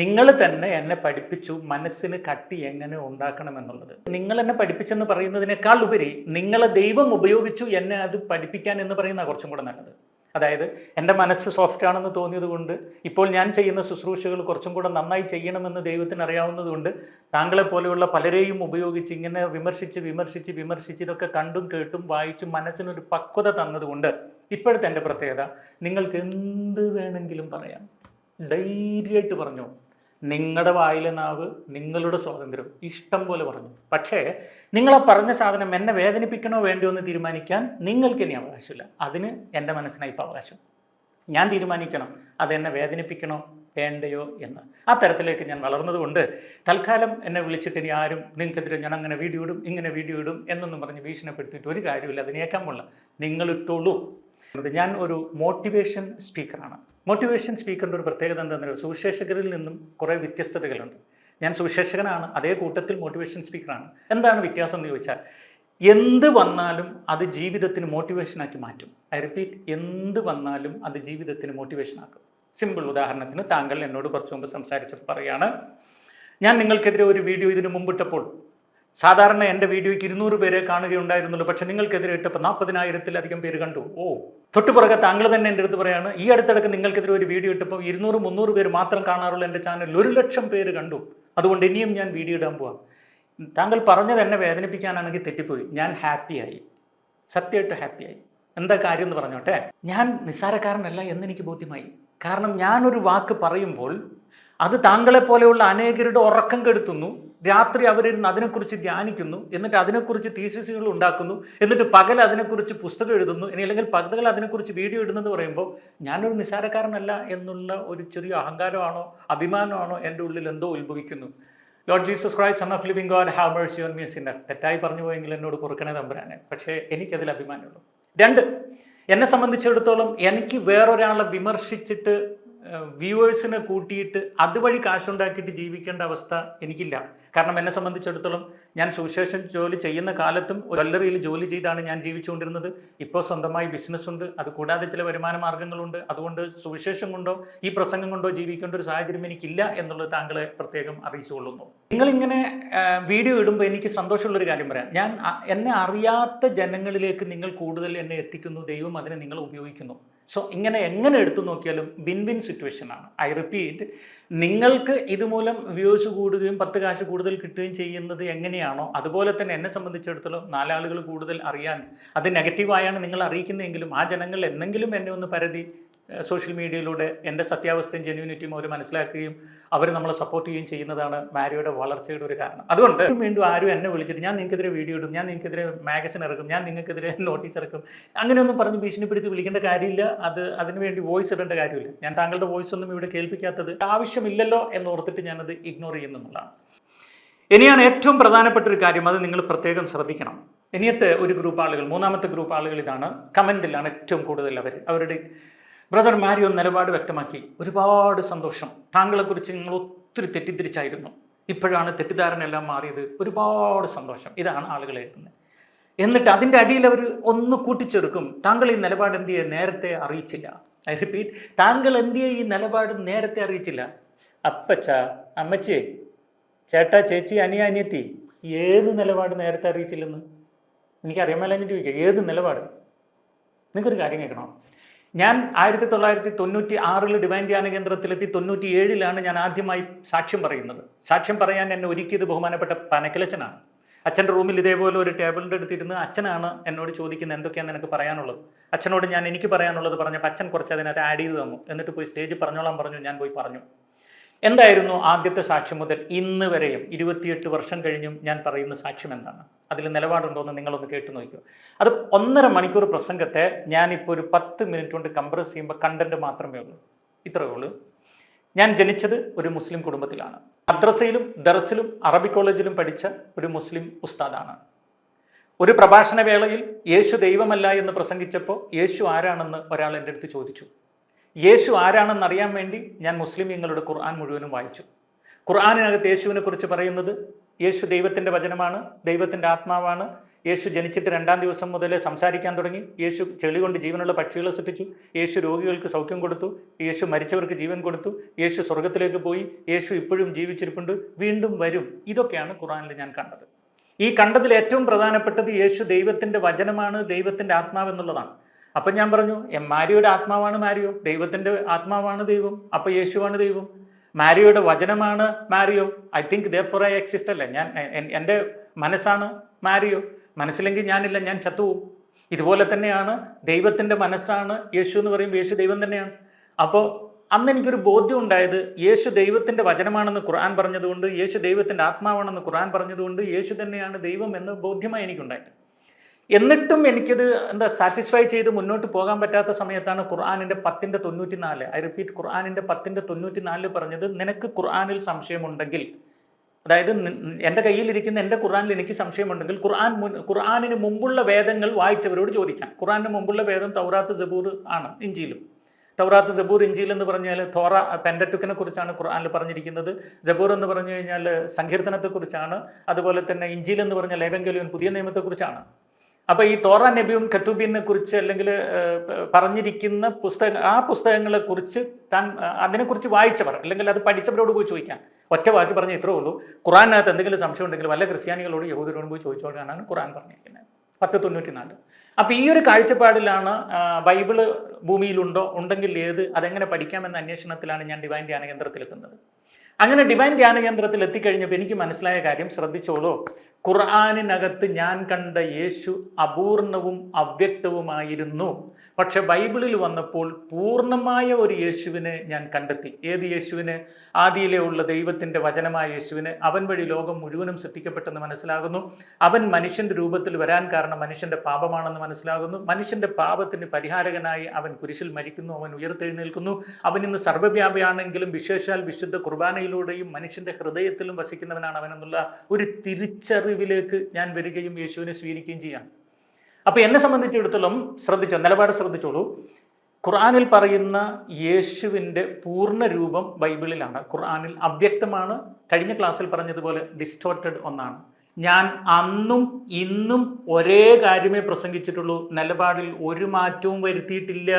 Speaker 1: നിങ്ങൾ തന്നെ എന്നെ പഠിപ്പിച്ചു മനസ്സിന് കട്ടി എങ്ങനെ ഉണ്ടാക്കണം എന്നുള്ളത് നിങ്ങൾ എന്നെ പഠിപ്പിച്ചെന്ന് പറയുന്നതിനേക്കാൾ ഉപരി നിങ്ങളെ ദൈവം ഉപയോഗിച്ചു എന്നെ അത് പഠിപ്പിക്കാൻ എന്ന് പറയുന്ന കുറച്ചും കൂടെ നല്ലത്. അതായത് എന്റെ മനസ്സ് സോഫ്റ്റ് ആണെന്ന് തോന്നിയത് കൊണ്ട് ഇപ്പോൾ ഞാൻ ചെയ്യുന്ന ശുശ്രൂഷകൾ കുറച്ചും കൂടെ നന്നായി ചെയ്യണമെന്ന് ദൈവത്തിന് അറിയാവുന്നതുകൊണ്ട് താങ്കളെ പോലെയുള്ള പലരെയും ഉപയോഗിച്ച് ഇങ്ങനെ വിമർശിച്ച് വിമർശിച്ച് വിമർശിച്ച് ഇതൊക്കെ കണ്ടും കേട്ടും വായിച്ചും മനസ്സിനൊരു പക്വത തന്നതുകൊണ്ട് ഇപ്പോഴത്തെ എന്റെ പ്രത്യേകത നിങ്ങൾക്ക് എന്ത് വേണമെങ്കിലും പറയാം. ധൈര്യമായിട്ട് പറഞ്ഞു നിങ്ങളുടെ വായിലെ നാവ് നിങ്ങളുടെ സ്വാതന്ത്ര്യം. ഇഷ്ടം പോലെ പറഞ്ഞു. പക്ഷേ നിങ്ങളെ പറഞ്ഞ സാധനം എന്നെ വേദനിപ്പിക്കണോ വേണ്ടോ എന്ന് തീരുമാനിക്കാൻ നിങ്ങൾക്ക് ഇനി അവകാശമില്ല. അതിന് എന്റെ മനസ്സിനായി ഇപ്പോൾ അവകാശം. ഞാൻ തീരുമാനിക്കണം. അതെന്നെ വേദനിപ്പിക്കണോ വേണ്ടയോ എന്ന്. ആ തരത്തിലേക്ക് ഞാൻ വളർന്നതുകൊണ്ട് തൽക്കാലം എന്നെ വിളിച്ചിട്ട് ഇനി ആരും നിങ്ങൾക്കെതിരെ ഞാൻ അങ്ങനെ വീഡിയോ ഇടും ഇങ്ങനെ വീഡിയോ ഇടും എന്നൊന്നും പറഞ്ഞ് ഭീഷണിപ്പെടുത്തിയിട്ട് ഒരു കാര്യമില്ല അതിനേക്കാൻ പോലുള്ള നിങ്ങൾ ഇട്ടോളൂ ഞാൻ ഒരു മോട്ടിവേഷൻ സ്പീക്കറാണ് മോട്ടിവേഷൻ സ്പീക്കറിന്റെ ഒരു പ്രത്യേകത എന്താണെന്ന് പറയുക സുവിശേഷകരിൽ നിന്നും കുറേ വ്യത്യസ്തതകളുണ്ട്. ഞാൻ സുവിശേഷകനാണ് അതേ കൂട്ടത്തിൽ മോട്ടിവേഷൻ സ്പീക്കറാണ് എന്താണ് വ്യത്യാസം എന്ന് ചോദിച്ചാൽ എന്ത് വന്നാലും അത് ജീവിതത്തിന് മോട്ടിവേഷനാക്കി മാറ്റും. ഐ റിപ്പീറ്റ് എന്ത് വന്നാലും അത് ജീവിതത്തിന് മോട്ടിവേഷനാക്കും സിമ്പിൾ ഉദാഹരണത്തിന് താങ്കൾ എന്നോട് കുറച്ച് മുമ്പ് സംസാരിച്ചപ്പോൾ പറയാണ് ഞാൻ നിങ്ങൾക്കെതിരെ ഒരു വീഡിയോ ഇതിനു മുമ്പിട്ടപ്പോൾ സാധാരണ എന്റെ വീഡിയോയ്ക്ക് ഇരുന്നൂറ് പേരെ കാണുകയുണ്ടായിരുന്നുള്ളൂ. പക്ഷേ നിങ്ങൾക്കെതിരെ ഇട്ടപ്പോൾ നാൽപ്പതിനായിരത്തിലധികം പേര് കണ്ടു. ഓ തൊട്ടുപുറകെ താങ്കൾ തന്നെ എന്റെ അടുത്ത് പറയാണ് ഈ അടുത്തിടക്ക് നിങ്ങൾക്കെതിരെ ഒരു വീഡിയോ ഇട്ടപ്പോൾ ഇരുന്നൂറ് മുന്നൂറ് പേര് മാത്രം കാണാറുള്ള എന്റെ ചാനലിൽ ഒരു ലക്ഷം പേര് കണ്ടു. അതുകൊണ്ട് ഇനിയും ഞാൻ വീഡിയോ ഇടാൻ പോവാം. താങ്കൾ പറഞ്ഞത് എന്നെ വേദനിപ്പിക്കാനാണെങ്കിൽ തെറ്റിപ്പോയി. ഞാൻ ഹാപ്പിയായി. സത്യമായിട്ട് ഹാപ്പിയായി. എന്താ കാര്യം എന്ന് പറഞ്ഞോട്ടെ? ഞാൻ നിസ്സാരക്കാരനല്ല എന്നെനിക്ക് ബോധ്യമായി. കാരണം ഞാനൊരു വാക്ക് പറയുമ്പോൾ അത് താങ്കളെ പോലെയുള്ള അനേകരുടെ ഉറക്കം കെടുത്തുന്നു. രാത്രി അവരിരുന്ന് അതിനെക്കുറിച്ച് ധ്യാനിക്കുന്നു. എന്നിട്ട് അതിനെക്കുറിച്ച് തീസിസുകൾ ഉണ്ടാക്കുന്നു. എന്നിട്ട് പകൽ അതിനെക്കുറിച്ച് പുസ്തകം എഴുതുന്നു. ഇനി അല്ലെങ്കിൽ പകൽ അതിനെക്കുറിച്ച് വീഡിയോ ഇടുന്നെന്ന് പറയുമ്പോൾ ഞാനൊരു നിസ്സാരക്കാരനല്ല എന്നുള്ള ഒരു ചെറിയ അഹങ്കാരമാണോ അഭിമാനമാണോ എന്റെ ഉള്ളിൽ എന്തോ ഉത്ഭവിക്കുന്നു. Lord Jesus Christ son of living God have mercy on me sinner തെറ്റായി പറഞ്ഞു പോയെങ്കിൽ എന്നോട് കുറുക്കണേ തമ്പുരാനെ. പക്ഷേ എനിക്കതിൽ അഭിമാനമുള്ളൂ. രണ്ട് എന്നെ സംബന്ധിച്ചിടത്തോളം എനിക്ക് വേറൊരാളെ വിമർശിച്ചിട്ട് വ്യൂവേഴ്സിനെ കൂട്ടിയിട്ട് അതുവഴി കാശുണ്ടാക്കിയിട്ട് ജീവിക്കേണ്ട അവസ്ഥ എനിക്കില്ല. കാരണം എന്നെ സംബന്ധിച്ചിടത്തോളം ഞാൻ സുവിശേഷം ജോലി ചെയ്യുന്ന കാലത്തും ജ്വല്ലറിയിൽ ജോലി ചെയ്താണ് ഞാൻ ജീവിച്ചുകൊണ്ടിരുന്നത്. ഇപ്പോൾ സ്വന്തമായി ബിസിനസ് ഉണ്ട് അത് കൂടാതെ ചില വരുമാന മാർഗങ്ങളുണ്ട്. അതുകൊണ്ട് സുവിശേഷം കൊണ്ടോ ഈ പ്രസംഗം കൊണ്ടോ ജീവിക്കേണ്ട ഒരു സാഹചര്യം എനിക്കില്ല എന്നുള്ളത് താങ്കളെ പ്രത്യേകം അറിയിച്ചുകൊള്ളുന്നു. നിങ്ങളിങ്ങനെ വീഡിയോ ഇടുമ്പോൾ എനിക്ക് സന്തോഷമുള്ളൊരു കാര്യം പറയാം. ഞാൻ എന്നെ അറിയാത്ത ജനങ്ങളിലേക്ക് നിങ്ങൾ കൂടുതൽ എന്നെ എത്തിക്കുന്നു. ദൈവം അതിനെ നിങ്ങൾ ഉപയോഗിക്കുന്നു. സോ ഇങ്ങനെ എങ്ങനെ എടുത്തു നോക്കിയാലും വിൻ വിൻ സിറ്റുവേഷൻ ആണ്. ഐ റിപ്പീറ്റ് നിങ്ങൾക്ക് ഇതുമൂലം വ്യൂസ് കൂടുകയും പത്ത് കാശ് കൂടുതൽ കിട്ടുകയും ചെയ്യുന്നത് എങ്ങനെയാണോ അതുപോലെ തന്നെ എന്നെ സംബന്ധിച്ചിടത്തോളം നാലാളുകൾ കൂടുതൽ അറിയാൻ അത് നെഗറ്റീവായാണ് നിങ്ങൾ അറിയിക്കുന്നതെങ്കിലും ആ ജനങ്ങൾ എന്നെങ്കിലും എന്നെ ഒന്ന് പരതി സോഷ്യൽ മീഡിയയിലൂടെ എന്റെ സത്യാവസ്ഥയും ജെന്യൂനിറ്റിയും അവർ മനസ്സിലാക്കുകയും അവർ നമ്മളെ സപ്പോർട്ട് ചെയ്യുകയും ചെയ്യുന്നതാണ് മാരിയുടെ വളർച്ചയുടെ ഒരു കാരണം. അതുകൊണ്ട് വീണ്ടും ആരും എന്നെ വിളിച്ചിട്ട് ഞാൻ നിങ്ങൾക്കെതിരെ വീഡിയോ ഇടും ഞാൻ നിങ്ങൾക്കെതിരെ മാഗസിൻ ഇറക്കും ഞാൻ നിങ്ങൾക്കെതിരെ [LAUGHS] നോട്ടീസ് ഇറക്കും അങ്ങനെയൊന്നും പറഞ്ഞ് ഭീഷണിപ്പെടുത്തി വിളിക്കേണ്ട കാര്യമില്ല. അത് അതിനുവേണ്ടി വോയിസ് ഇടേണ്ട കാര്യമില്ല. ഞാൻ താങ്കളുടെ വോയിസ് ഒന്നും ഇവിടെ കേൾപ്പിക്കാത്തത് ആവശ്യമില്ലല്ലോ എന്ന് ഓർത്തിട്ട് ഞാനത് ഇഗ്നോർ ചെയ്യുന്നുള്ളതാണ് ഇനിയാണ് ഏറ്റവും പ്രധാനപ്പെട്ട ഒരു കാര്യം അത് നിങ്ങൾ പ്രത്യേകം ശ്രദ്ധിക്കണം. ഇനിയത്തെ ഒരു ഗ്രൂപ്പ് ആളുകൾ മൂന്നാമത്തെ ഗ്രൂപ്പ് ആളുകൾ ഇതാണ്. കമന്റിലാണ് ഏറ്റവും കൂടുതൽ അവർ അവരുടെ ബ്രദർ മാരിയോ നിലപാട് വ്യക്തമാക്കി. ഒരുപാട് സന്തോഷം. താങ്കളെക്കുറിച്ച് നിങ്ങൾ ഒത്തിരി തെറ്റിദ്ധരിച്ചായിരുന്നു. ഇപ്പോഴാണ് തെറ്റിദ്ധാരണയെല്ലാം മാറിയത്. ഒരുപാട് സന്തോഷം. ഇതാണ് ആളുകൾ എഴുതുന്നത്. എന്നിട്ട് അതിന്റെ അടിയിൽ അവർ ഒന്ന് കൂട്ടിച്ചെറുക്കും താങ്കൾ ഈ നിലപാട് എന്തിയെ നേരത്തെ അറിയിച്ചില്ല. ഐ റിപ്പീറ്റ് താങ്കൾ എന്തിയെ ഈ നിലപാട് നേരത്തെ അറിയിച്ചില്ല. അപ്പച്ച അമ്മച്ചി ചേട്ടാ ചേച്ചി അനിയ അനിയത്തി ഏത് നിലപാട് നേരത്തെ അറിയിച്ചില്ലെന്ന്? എനിക്കറിയാൻ മേലഞ്ഞിട്ട് ചോദിക്കുക ഏത് നിലപാട്? നിങ്ങൾക്കൊരു കാര്യം കേൾക്കണം? ഞാൻ ആയിരത്തി തൊള്ളായിരത്തി തൊണ്ണൂറ്റി ആറിൽ ഡിവൈൻ ധ്യാന കേന്ദ്രത്തിലെത്തി തൊണ്ണൂറ്റി ഏഴിലാണ് ഞാൻ ആദ്യമായി സാക്ഷ്യം പറയുന്നത്. സാക്ഷ്യം പറയാൻ എന്നെ ഒരുക്കിയത് ബഹുമാനപ്പെട്ട പനക്കലച്ചനാണ്. അച്ഛന്റെ റൂമിൽ ഇതേപോലെ ഒരു ടേബിളിന്റെ അടുത്തിരുന്ന് അച്ഛനാണ് എന്നോട് ചോദിക്കുന്നത് എന്തൊക്കെയാണ് നിനക്ക് പറയാനുള്ളത്? അച്ഛനോട് ഞാൻ എനിക്ക് പറയാനുള്ളത് പറഞ്ഞപ്പോൾ അച്ഛൻ കുറച്ച് അതിനകത്ത് ആഡ് ചെയ്ത് തന്നു. എന്നിട്ട് പോയി സ്റ്റേജ് പറഞ്ഞോളാം പറഞ്ഞു. ഞാൻ പോയി പറഞ്ഞു. എന്തായിരുന്നു ആദ്യത്തെ സാക്ഷ്യം മുതൽ ഇന്ന് വരെയും ഇരുപത്തിയെട്ട് വർഷം കഴിഞ്ഞും ഞാൻ പറയുന്ന സാക്ഷ്യം എന്താണ്? അതിൽ നിലപാടുണ്ടോ എന്ന് നിങ്ങളൊന്ന് കേട്ടു നോക്കുക. അത് ഒന്നര മണിക്കൂർ പ്രസംഗത്തെ ഞാനിപ്പോൾ ഒരു പത്ത് മിനിറ്റ് കൊണ്ട് കംപ്രസ് ചെയ്യുമ്പോൾ കണ്ടന്റ് മാത്രമേ ഉള്ളൂ. ഇത്രയേ ഉള്ളൂ. ഞാൻ ജനിച്ചത് ഒരു മുസ്ലിം കുടുംബത്തിലാണ്. മദ്രസയിലും ദർസിലും അറബി കോളേജിലും പഠിച്ച ഒരു മുസ്ലിം ഉസ്താദാണ്. ഒരു പ്രഭാഷണ വേളയിൽ യേശു ദൈവമല്ല എന്ന് പ്രസംഗിച്ചപ്പോൾ യേശു ആരാണെന്ന് ഒരാൾ എന്റെ അടുത്ത് ചോദിച്ചു. യേശു ആരാണെന്ന് അറിയാൻ വേണ്ടി ഞാൻ മുസ്ലിം നിങ്ങളുടെ ഖുർആൻ മുഴുവനും വായിച്ചു. ഖുർആാനിനകത്ത് യേശുവിനെ കുറിച്ച് പറയുന്നത് യേശു ദൈവത്തിന്റെ വചനമാണ് ദൈവത്തിന്റെ ആത്മാവാണ്. യേശു ജനിച്ചിട്ട് രണ്ടാം ദിവസം മുതൽ സംസാരിക്കാൻ തുടങ്ങി. യേശു ചെളി കൊണ്ട് ജീവനുള്ള പക്ഷികളെ സൃഷ്ടിച്ചു. യേശു രോഗികൾക്ക് സൗഖ്യം കൊടുത്തു. യേശു മരിച്ചവർക്ക് ജീവൻ കൊടുത്തു. യേശു സ്വർഗത്തിലേക്ക് പോയി. യേശു ഇപ്പോഴും ജീവിച്ചിരിപ്പുണ്ട്. വീണ്ടും വരും. ഇതൊക്കെയാണ് ഖുറാനിൽ ഞാൻ കണ്ടത്. ഈ കണ്ടതിൽ ഏറ്റവും പ്രധാനപ്പെട്ടത് യേശു ദൈവത്തിന്റെ വചനമാണ് ദൈവത്തിന്റെ ആത്മാവ് എന്നുള്ളതാണ്. അപ്പം ഞാൻ പറഞ്ഞു "എം, മാരിയുടെ ആത്മാവാണ് മാരിയോ? ദൈവത്തിന്റെ ആത്മാവാണ് ദൈവം. അപ്പം യേശുവാണ് ദൈവം. മാരിയുടെ വചനമാണ് Mario? I think therefore I exist അല്ലേ? ഞാൻ എന്റെ മനസ്സാണ് മാരിയോ. മനസ്സിലെങ്കിൽ ഞാനില്ല ഞാൻ ചത്തുപോകും. ഇതുപോലെ തന്നെയാണ് ദൈവത്തിന്റെ മനസ്സാണ് യേശു എന്ന് പറയുമ്പോൾ യേശു ദൈവം തന്നെയാണ്. അപ്പോൾ അന്ന് എനിക്കൊരു ബോധ്യം ഉണ്ടായത് യേശു ദൈവത്തിന്റെ വചനമാണെന്ന് ഖുർആൻ പറഞ്ഞതുകൊണ്ട് യേശു ദൈവത്തിന്റെ ആത്മാവാണെന്ന് ഖുർആൻ പറഞ്ഞതുകൊണ്ട് യേശു തന്നെയാണ് ദൈവം എന്ന് ബോധ്യമായി എനിക്കുണ്ടായത്. എന്നിട്ടും എനിക്കത് എന്താ സാറ്റിസ്ഫൈ ചെയ്ത് മുന്നോട്ട് പോകാൻ പറ്റാത്ത സമയത്താണ് ഖുർആാനിന്റെ പത്തിന്റെ തൊണ്ണൂറ്റി നാല് ഐ റിപ്പീറ്റ് ഖുർആാനിന്റെ പത്തിന്റെ തൊണ്ണൂറ്റി നാലിൽ പറഞ്ഞത് നിനക്ക് ഖുർആാനിൽ സംശയമുണ്ടെങ്കിൽ. അതായത് എന്റെ കയ്യിലിരിക്കുന്ന എന്റെ ഖുർആാനിൽ എനിക്ക് സംശയമുണ്ടെങ്കിൽ ഖുർആൻ മുൻ ഖുർആാനിന് മുമ്പുള്ള വേദങ്ങൾ വായിച്ചവരോട് ചോദിക്കാം. ഖുർആാനിന് മുമ്പുള്ള വേദം തൗറാത്ത് ജബൂർ ആണ് ഇഞ്ചിയിലും. തൗറാത്ത് ജബൂർ ഇഞ്ചിയിൽ എന്ന് പറഞ്ഞാൽ തോറ പെൻഡറ്റുക്കിനെ കുറിച്ചാണ് ഖുർആാനിൽ പറഞ്ഞിരിക്കുന്നത്. ജബൂർ എന്ന് പറഞ്ഞു കഴിഞ്ഞാൽ സങ്കീർത്തനത്തെക്കുറിച്ചാണ്. അതുപോലെ തന്നെ ഇഞ്ചിയിൽ എന്ന് പറഞ്ഞാൽ ലേവങ്കലിയൻ പുതിയ നിയമത്തെക്കുറിച്ചാണ്. അപ്പോൾ ഈ തോറ നബിയും ഖത്തൂബിനെ കുറിച്ച് അല്ലെങ്കിൽ പറഞ്ഞിരിക്കുന്ന പുസ്തക ആ പുസ്തകങ്ങളെ കുറിച്ച് താൻ അതിനെക്കുറിച്ച് വായിച്ചവർ അല്ലെങ്കിൽ അത് പഠിച്ചവരോട് പോയി ചോദിക്കാൻ ഒറ്റ വാക്ക് പറഞ്ഞ ഇത്രേ ഉള്ളൂ. ഖുറാനകത്ത് എന്തെങ്കിലും സംശയം ഉണ്ടെങ്കിൽ വല്ല ക്രിസ്ത്യാനികളോട് യഹൂദരോട് പോയി ചോദിച്ചോളാനാണ് ഖുറാൻ പറഞ്ഞിരിക്കുന്നത്. പത്ത് തൊണ്ണൂറ്റി നാല് അപ്പോൾ ഈ ഒരു കാഴ്ചപ്പാടിലാണ് ബൈബിൾ ഭൂമിയിലുണ്ടോ ഉണ്ടെങ്കിൽ ഏത് അതെങ്ങനെ പഠിക്കാമെന്ന അന്വേഷണത്തിലാണ് ഞാൻ ഡിവൈൻ ധ്യാന കേന്ദ്രത്തിലെത്തുന്നത് അങ്ങനെ ഡിവൈൻ ധ്യാന കേന്ദ്രത്തിൽ എത്തിക്കഴിഞ്ഞപ്പോൾ എനിക്ക് മനസ്സിലായ കാര്യം ശ്രദ്ധിച്ചോളൂ. ഖുർആാനിനകത്ത് ഞാൻ കണ്ട യേശു അപൂർണവും അവ്യക്തവുമായിരുന്നു. പക്ഷെ ബൈബിളിൽ വന്നപ്പോൾ പൂർണമായ ഒരു യേശുവിനെ ഞാൻ കണ്ടെത്തി. ഏത് യേശുവിനെ? ആദിയിലെ ഉള്ള ദൈവത്തിന്റെ വചനമായ യേശുവിനെ. അവൻ വഴി ലോകം മുഴുവനും സൃഷ്ടിക്കപ്പെട്ടെന്ന് മനസ്സിലാകുന്നു. അവൻ മനുഷ്യന്റെ രൂപത്തിൽ വരാൻ കാരണം മനുഷ്യന്റെ പാപമാണെന്ന് മനസ്സിലാകുന്നു. മനുഷ്യന്റെ പാപത്തിന് പരിഹാരകനായി അവൻ കുരിശിൽ മരിക്കുന്നു. അവൻ ഉയർത്തെഴുന്നേൽക്കുന്നു. അവൻ ഇന്ന് സർവവ്യാപിയാണെങ്കിലും വിശേഷാൽ വിശുദ്ധ കുർബാനയിലൂടെയും മനുഷ്യന്റെ ഹൃദയത്തിലും വസിക്കുന്നവനാണ് അവനെന്നുള്ള ഒരു തിരിച്ചറിവിലേക്ക് ഞാൻ വരികയും യേശുവിനെ സ്വീകരിക്കുകയും ചെയ്യാം. അപ്പോൾ എന്നെ സംബന്ധിച്ചിടത്തോളം ശ്രദ്ധിച്ചോ നിലപാട് ശ്രദ്ധിച്ചോളൂ. ഖുർആനിൽ പറയുന്ന യേശുവിന്റെ പൂർണ രൂപം ബൈബിളിലാണ്. ഖുർആാനിൽ അവ്യക്തമാണ്. കഴിഞ്ഞ ക്ലാസ്സിൽ പറഞ്ഞതുപോലെ ഡിസ്റ്റോർട്ടഡ് ഒന്നാണ്. ഞാൻ അന്നും ഇന്നും ഒരേ കാര്യമേ പ്രസംഗിച്ചിട്ടുള്ളൂ. നിലപാടിൽ ഒരു മാറ്റവും വരുത്തിയിട്ടില്ല.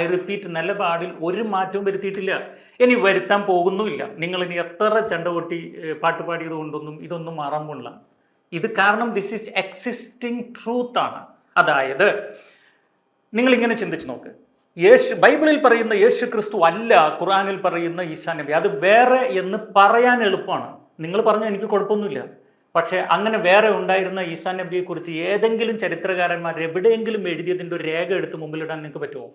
Speaker 1: ഐ റിപ്പീറ്റ് നിലപാടിൽ ഒരു മാറ്റവും വരുത്തിയിട്ടില്ല. ഇനി വരുത്താൻ പോകുന്നുമില്ല. നിങ്ങൾ ഇനി എത്ര ചെണ്ട കൊട്ടി കൊണ്ടൊന്നും ഇതൊന്നും മാറാൻ പോണില്ല ഇത് കാരണം ദിസ് ഈസ് എക്സിസ്റ്റിംഗ് ട്രൂത്ത് ആണ്. അതായത് നിങ്ങൾ ഇങ്ങനെ ചിന്തിച്ച് നോക്ക്. യേശു ബൈബിളിൽ പറയുന്ന യേശു ക്രിസ്തു അല്ല ഖുറാനിൽ പറയുന്ന ഈശാ നബി. അത് വേറെ എന്ന് പറയാൻ എളുപ്പമാണ്. നിങ്ങൾ പറഞ്ഞാൽ എനിക്ക് കുഴപ്പമൊന്നുമില്ല. പക്ഷേ അങ്ങനെ വേറെ ഉണ്ടായിരുന്ന ഈസാ നബിയെക്കുറിച്ച് ഏതെങ്കിലും ചരിത്രകാരന്മാർ എവിടെയെങ്കിലും എഴുതിയതിന്റെ ഒരു രേഖ എടുത്ത് മുമ്പിലിടാൻ നിങ്ങൾക്ക് പറ്റുമോ?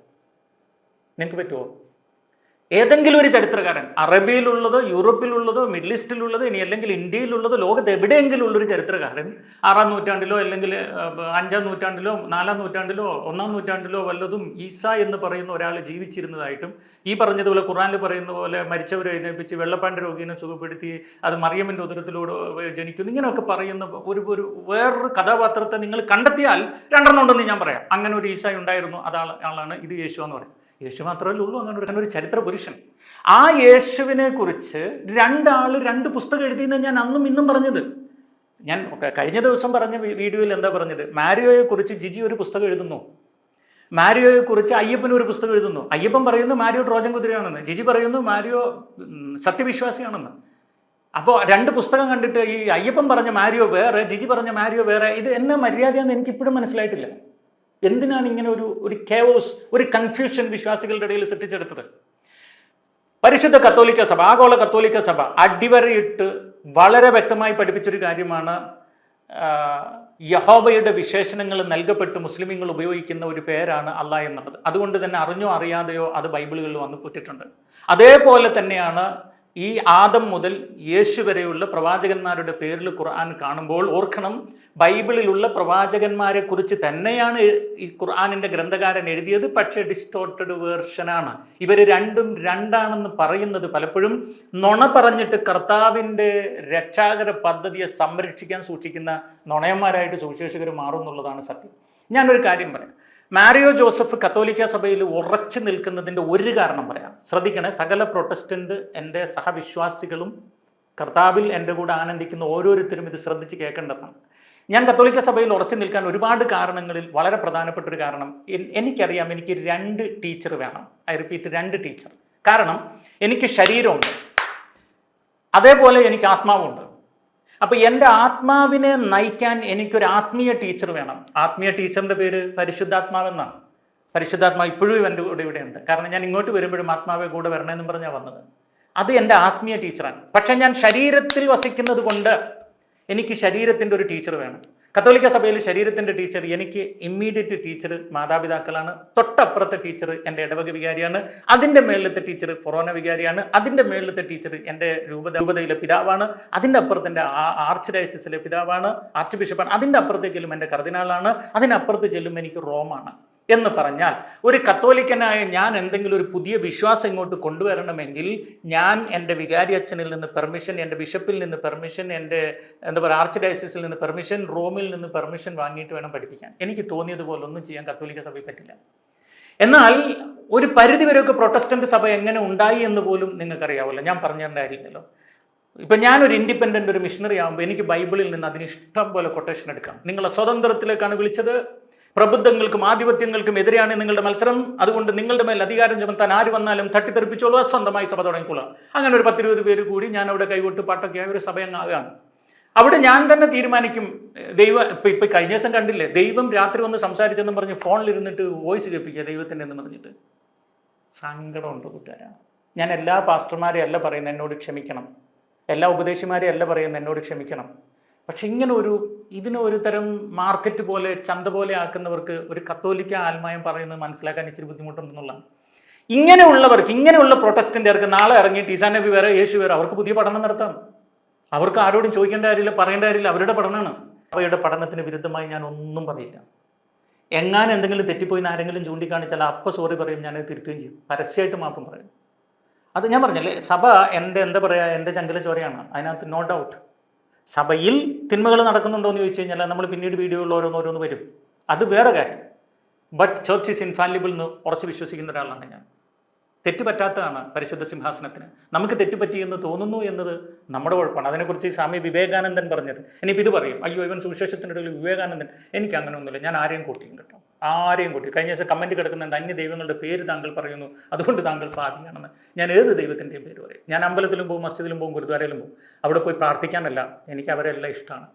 Speaker 1: നിങ്ങൾക്ക് പറ്റുമോ? ഏതെങ്കിലും ഒരു ചരിത്രകാരൻ അറബിയിലുള്ളതോ യൂറോപ്പിലുള്ളതോ മിഡിൽ ഈസ്റ്റിലുള്ളതോ ഇനി അല്ലെങ്കിൽ ഇന്ത്യയിലുള്ളതോ ലോകത്ത് എവിടെയെങ്കിലും ഉള്ളൊരു ചരിത്രകാരൻ ആറാം നൂറ്റാണ്ടിലോ അല്ലെങ്കിൽ അഞ്ചാം നൂറ്റാണ്ടിലോ നാലാം നൂറ്റാണ്ടിലോ ഒന്നാം നൂറ്റാണ്ടിലോ വല്ലതും ഈസ എന്ന് പറയുന്ന ഒരാൾ ജീവിച്ചിരുന്നതായിട്ടും ഈ പറഞ്ഞതുപോലെ ഖുറാനിൽ പറയുന്ന പോലെ മരിച്ചവരെ എഴുന്നേൽപ്പിച്ച് വെള്ളപ്പാണ്ട് രോഗീനെ സുഖപ്പെടുത്തി അത് മറിയമ്മന്റെ ഉദരത്തിലൂടെ ജനിക്കുന്നു ഇങ്ങനെയൊക്കെ പറയുന്ന ഒരു ഒരു വേറൊരു കഥാപാത്രത്തെ നിങ്ങൾ കണ്ടെത്തിയാൽ രണ്ടെണ്ണം ഉണ്ടെന്ന് ഞാൻ പറയാം. അങ്ങനെ ഒരു ഈസ ഉണ്ടായിരുന്നു അതാൾ ആളാണ് ഇത് യേശു എന്ന് പറയും യേശു മാത്രമല്ല ഉള്ളൂ അങ്ങനെ ഒരു ഒരു ചരിത്ര പുരുഷൻ. ആ യേശുവിനെ കുറിച്ച് രണ്ടാൾ രണ്ട് പുസ്തകം എഴുതിയെന്ന് ഞാൻ അന്നും ഇന്നും പറഞ്ഞത്. ഞാൻ കഴിഞ്ഞ ദിവസം പറഞ്ഞ വീഡിയോയിൽ എന്താ പറഞ്ഞത്? മാരിയോയെക്കുറിച്ച് ജിജി ഒരു പുസ്തകം എഴുതുന്നു. മാരിയോയെക്കുറിച്ച് അയ്യപ്പൻ ഒരു പുസ്തകം എഴുതുന്നു. അയ്യപ്പൻ പറയുന്നു മാരിയോ ട്രോജൻ കുതിരയാണെന്ന്. ജിജി പറയുന്നു മാരിയോ സത്യവിശ്വാസിയാണെന്ന്. അപ്പോൾ രണ്ട് പുസ്തകം കണ്ടിട്ട് ഈ അയ്യപ്പൻ പറഞ്ഞ മാരിയോ വേറെ ജിജി പറഞ്ഞ മാരിയോ വേറെ ഇത് എന്നെ മര്യാദയാണെന്ന് എനിക്കിപ്പോഴും മനസ്സിലായിട്ടില്ല. എന്തിനാണ് ഇങ്ങനെ ഒരു ഒരു കേവോസ് ഒരു കൺഫ്യൂഷൻ വിശ്വാസികളുടെ ഇടയിൽ സൃഷ്ടിച്ചെടുത്തത്? പരിശുദ്ധ കത്തോലിക്ക സഭ ആഗോള കത്തോലിക്ക സഭ അടിവരയിട്ട് വളരെ വ്യക്തമായി പഠിപ്പിച്ചൊരു കാര്യമാണ് യഹോവയുടെ വിശേഷണങ്ങൾ നൽകപ്പെട്ട് മുസ്ലിമീങ്ങൾ ഉപയോഗിക്കുന്ന ഒരു പേരാണ് അല്ല എന്നുള്ളത്. അതുകൊണ്ട് തന്നെ അറിഞ്ഞോ അറിയാതെയോ അത് ബൈബിളുകളിൽ വന്നു പൊറ്റിട്ടുണ്ട്. അതേപോലെ തന്നെയാണ് ഈ ആദം മുതൽ യേശു വരെയുള്ള പ്രവാചകന്മാരുടെ പേരിൽ ഖുർആൻ കാണുമ്പോൾ ഓർക്കണം ബൈബിളിലുള്ള പ്രവാചകന്മാരെ കുറിച്ച് തന്നെയാണ് ഈ ഖുർആാനിന്റെ ഗ്രന്ഥകാരൻ എഴുതിയത് പക്ഷേ ഡിസ്റ്റോർട്ടഡ് വേർഷനാണ് ഇവർ രണ്ടും രണ്ടാണെന്ന് പറയുന്നത് പലപ്പോഴും നുണ പറഞ്ഞിട്ട് കർത്താവിന്റെ രക്ഷാകര പദ്ധതിയെ സംരക്ഷിക്കാൻ സൂക്ഷിക്കുന്ന നുണയന്മാരായിട്ട് സുവിശേഷകർ മാറും എന്നുള്ളതാണ് സത്യം. ഞാനൊരു കാര്യം പറയാം. മാരിയോ ജോസഫ് കത്തോലിക്ക സഭയിൽ ഉറച്ചു നിൽക്കുന്നതിന്റെ ഒരു കാരണം പറയാം. ശ്രദ്ധിക്കണേ സകല പ്രൊട്ടസ്റ്റന്റ് എന്റെ സഹവിശ്വാസികളും കർത്താവിൽ എന്റെ കൂടെ ആനന്ദിക്കുന്ന ഓരോരുത്തരും ഇത് ശ്രദ്ധിച്ച് കേൾക്കേണ്ടതാണ്. ഞാൻ കത്തോലിക്ക സഭയിൽ ഉറച്ചു നിൽക്കാൻ ഒരുപാട് കാരണങ്ങളിൽ വളരെ പ്രധാനപ്പെട്ട ഒരു കാരണം എനിക്കറിയാം എനിക്ക് രണ്ട് ടീച്ചർ വേണം. ഐ റിപ്പീറ്റ് രണ്ട് ടീച്ചർ. കാരണം എനിക്ക് ശരീരമുണ്ട്. അതേപോലെ എനിക്ക് ആത്മാവുണ്ട് അപ്പോൾ എന്റെ ആത്മാവിനെ നയിക്കാൻ എനിക്കൊരു ആത്മീയ ടീച്ചർ വേണം. ആത്മീയ ടീച്ചറിന്റെ പേര് പരിശുദ്ധാത്മാവെന്നാണ് പരിശുദ്ധാത്മാവ് ഇപ്പോഴും എന്റെ കൂടെ ഇവിടെയുണ്ട്. കാരണം ഞാൻ ഇങ്ങോട്ട് വരുമ്പോഴും ആത്മാവെ കൂടെ വരണമെന്നും പറഞ്ഞാൽ വന്നത്. അത് എന്റെ ആത്മീയ ടീച്ചറാണ് പക്ഷേ ഞാൻ ശരീരത്തിൽ വസിക്കുന്നത് കൊണ്ട് എനിക്ക് ശരീരത്തിന്റെ ഒരു ടീച്ചർ വേണം. കത്തോലിക്ക സഭയിൽ ശരീരത്തിന്റെ ടീച്ചർ എനിക്ക് ഇമ്മീഡിയറ്റ് ടീച്ചർ മാതാപിതാക്കളാണ്. തൊട്ടപ്പുറത്തെ ടീച്ചർ എന്റെ ഇടവക വികാരിയാണ്. അതിന്റെ മേളിലത്തെ ടീച്ചർ ഫൊറോന വികാരിയാണ്. അതിന്റെ മേളിലത്തെ ടീച്ചർ എന്റെ രൂപത രൂപതയിലെ പിതാവാണ്. അതിന്റെ അപ്പുറത്തെ ആർച്ച് ഡയസിസിലെ പിതാവാണ്. ആർച്ച് ബിഷപ്പാണ്. അതിന്റെ അപ്പുറത്തേക്ക് ചെല്ലും എന്റെ കർദിനാളാണ്. അതിനപ്പുറത്ത് ചെല്ലും എനിക്ക് റോമാണ്. എന്ന് പറഞ്ഞാൽ ഒരു കത്തോലിക്കനായ ഞാൻ എന്തെങ്കിലും ഒരു പുതിയ വിശ്വാസം ഇങ്ങോട്ട് കൊണ്ടുവരണമെങ്കിൽ ഞാൻ എന്റെ വികാരി അച്ഛനിൽ നിന്ന് പെർമിഷൻ എന്റെ ബിഷപ്പിൽ നിന്ന് പെർമിഷൻ എന്റെ എന്താ പറയുക ആർച്ച് ഡയസിസിൽ നിന്ന് പെർമിഷൻ റോമിൽ നിന്ന് പെർമിഷൻ വാങ്ങിയിട്ട് വേണം പഠിപ്പിക്കാൻ. എനിക്ക് തോന്നിയതുപോലെ ഒന്നും ചെയ്യാൻ കത്തോലിക്ക സഭയിൽ പറ്റില്ല. എന്നാൽ ഒരു പരിധിവരെയൊക്കെ പ്രൊട്ടസ്റ്റന്റ് സഭ എങ്ങനെ ഉണ്ടായി എന്ന് പോലും നിങ്ങൾക്കറിയാവല്ലോ. ഞാൻ പറഞ്ഞു തരേണ്ട കാര്യമില്ലല്ലോ. ഇപ്പം ഞാനൊരു ഇൻഡിപെൻഡന്റ് ഒരു മിഷണറി ആകുമ്പോൾ എനിക്ക് ബൈബിളിൽ നിന്ന് അതിന് ഇഷ്ടം പോലെ കൊട്ടേഷൻ എടുക്കാം. നിങ്ങളെ സ്വതന്ത്രത്തിലേക്കാണ് വിളിച്ചത്. പ്രബുദ്ധങ്ങൾക്കും ആധിപത്യങ്ങൾക്കും എതിരെയാണ് നിങ്ങളുടെ മത്സരം. അതുകൊണ്ട് നിങ്ങളുടെ മേൽ അധികാരം ചുമത്താൻ ആര് വന്നാലും തട്ടിത്തെറിപ്പിച്ചോളൂ. സ്വന്തമായി സഭ തുടങ്ങിക്കൊള്ളുക അങ്ങനെ ഒരു പത്തിരുപത് പേര് കൂടി ഞാൻ അവിടെ കൈവിട്ട് പാട്ടൊക്കെ ആയ ഒരു സഭയങ്ങാകുകയാണ് അവിടെ ഞാൻ തന്നെ തീരുമാനിക്കും. ദൈവ ഇപ്പം ഇപ്പം കഴിഞ്ഞ ദിവസം കണ്ടില്ലേ? ദൈവം രാത്രി വന്ന് സംസാരിച്ചെന്നും പറഞ്ഞ് ഫോണിലിരുന്നിട്ട് വോയിസ് കേൾപ്പിക്കുക ദൈവത്തിന്റെ എന്ന് പറഞ്ഞിട്ട്. സങ്കടമുണ്ട് കൂട്ടുകാരാ. ഞാൻ എല്ലാ പാസ്റ്റർമാരെയും അല്ല പറയുന്നത് എന്നോട് ക്ഷമിക്കണം. എല്ലാ ഉപദേശിമാരെയും അല്ല പറയുന്നത് എന്നോട് ക്ഷമിക്കണം. പക്ഷെ ഇങ്ങനെ ഒരു ഇതിനെ ഒരു തരം മാർക്കറ്റ് പോലെ ചന്ത പോലെ ആക്കുന്നവർക്ക് ഒരു കത്തോലിക്ക ആത്മായം പറയുന്നത് മനസ്സിലാക്കാൻ ഇച്ചിരി ബുദ്ധിമുട്ടുണ്ടെന്നുള്ളതാണ്. ഇങ്ങനെയുള്ളവർക്ക് ഇങ്ങനെയുള്ള പ്രൊട്ടസ്റ്റന്റുകാർക്ക് നാളെ ഇറങ്ങി ടീസാൻ നബി വേറെ യേശു വേറെ അവർക്ക് പുതിയ പഠനം നടത്താം. അവർക്ക് ആരോടും ചോദിക്കേണ്ട കാര്യമില്ല പറയേണ്ട കാര്യമില്ല അവരുടെ പഠനമാണ്. അവയുടെ പഠനത്തിന് വിരുദ്ധമായി ഞാൻ ഒന്നും പറയില്ല എങ്ങാനും എന്തെങ്കിലും തെറ്റിപ്പോയി ആരെങ്കിലും ചൂണ്ടിക്കാണിച്ചാൽ അപ്പം സോറി പറയും ഞാനത് തിരുത്തുകയും ചെയ്യും. പരസ്യമായിട്ട് മാപ്പം പറയും. അത് ഞാൻ പറഞ്ഞല്ലേ സഭ എന്റെ എന്താ പറയുക എന്റെ ചങ്കല ചോരയാണ്. അതിനകത്ത് നോ ഡൗട്ട് സഭയിൽ തിന്മകൾ നടക്കുന്നുണ്ടോ എന്ന് ചോദിച്ചു കഴിഞ്ഞാൽ നമ്മൾ പിന്നീട് വീഡിയോയിൽ ഓരോന്നോരോന്ന് വരും. അത് വേറെ കാര്യം. ബട്ട് ചർച്ച് ഈസ് ഇൻഫാലിബിൾ എന്ന് ഉറച്ച് വിശ്വസിക്കുന്ന ഒരാളാണ് ഞാൻ. തെറ്റുപറ്റാത്തതാണ് പരിശുദ്ധ സിംഹാസനത്തിന്. നമുക്ക് തെറ്റ് പറ്റിയെന്ന് തോന്നുന്നു എന്നത് നമ്മുടെ കുഴപ്പമാണ്. അതിനെക്കുറിച്ച് സ്വാമി വിവേകാനന്ദൻ പറഞ്ഞത്. ഇനിയിപ്പോൾ ഇത് പറയും. അയ്യോ ഇവൻ സുവിശേഷത്തിനിടയിൽ വിവേകാനന്ദൻ. എനിക്ക് അങ്ങനെ ഒന്നുമില്ല ഞാൻ ആരെയും കൂട്ടിയും കേട്ടോ. ആരെയും കൂട്ടി. കഴിഞ്ഞ ദിവസം കമന്റ് കിടക്കുന്നുണ്ട് അന്യ ദൈവങ്ങളുടെ പേര് താങ്കൾ പറയുന്നു. അതുകൊണ്ട് താങ്കൾ പാപിയാണെന്ന്. ഞാൻ ഏത് ദൈവത്തിന്റെയും പേര് പറയും. ഞാൻ അമ്പലത്തിലും പോകും മസ്ജിദിലും പോകും ഗുരുദ്വാരയിലും പോകും. അവിടെ പോയി പ്രാർത്ഥിക്കാനല്ല. എനിക്ക് അവരെല്ലാം ഇഷ്ടമാണ്.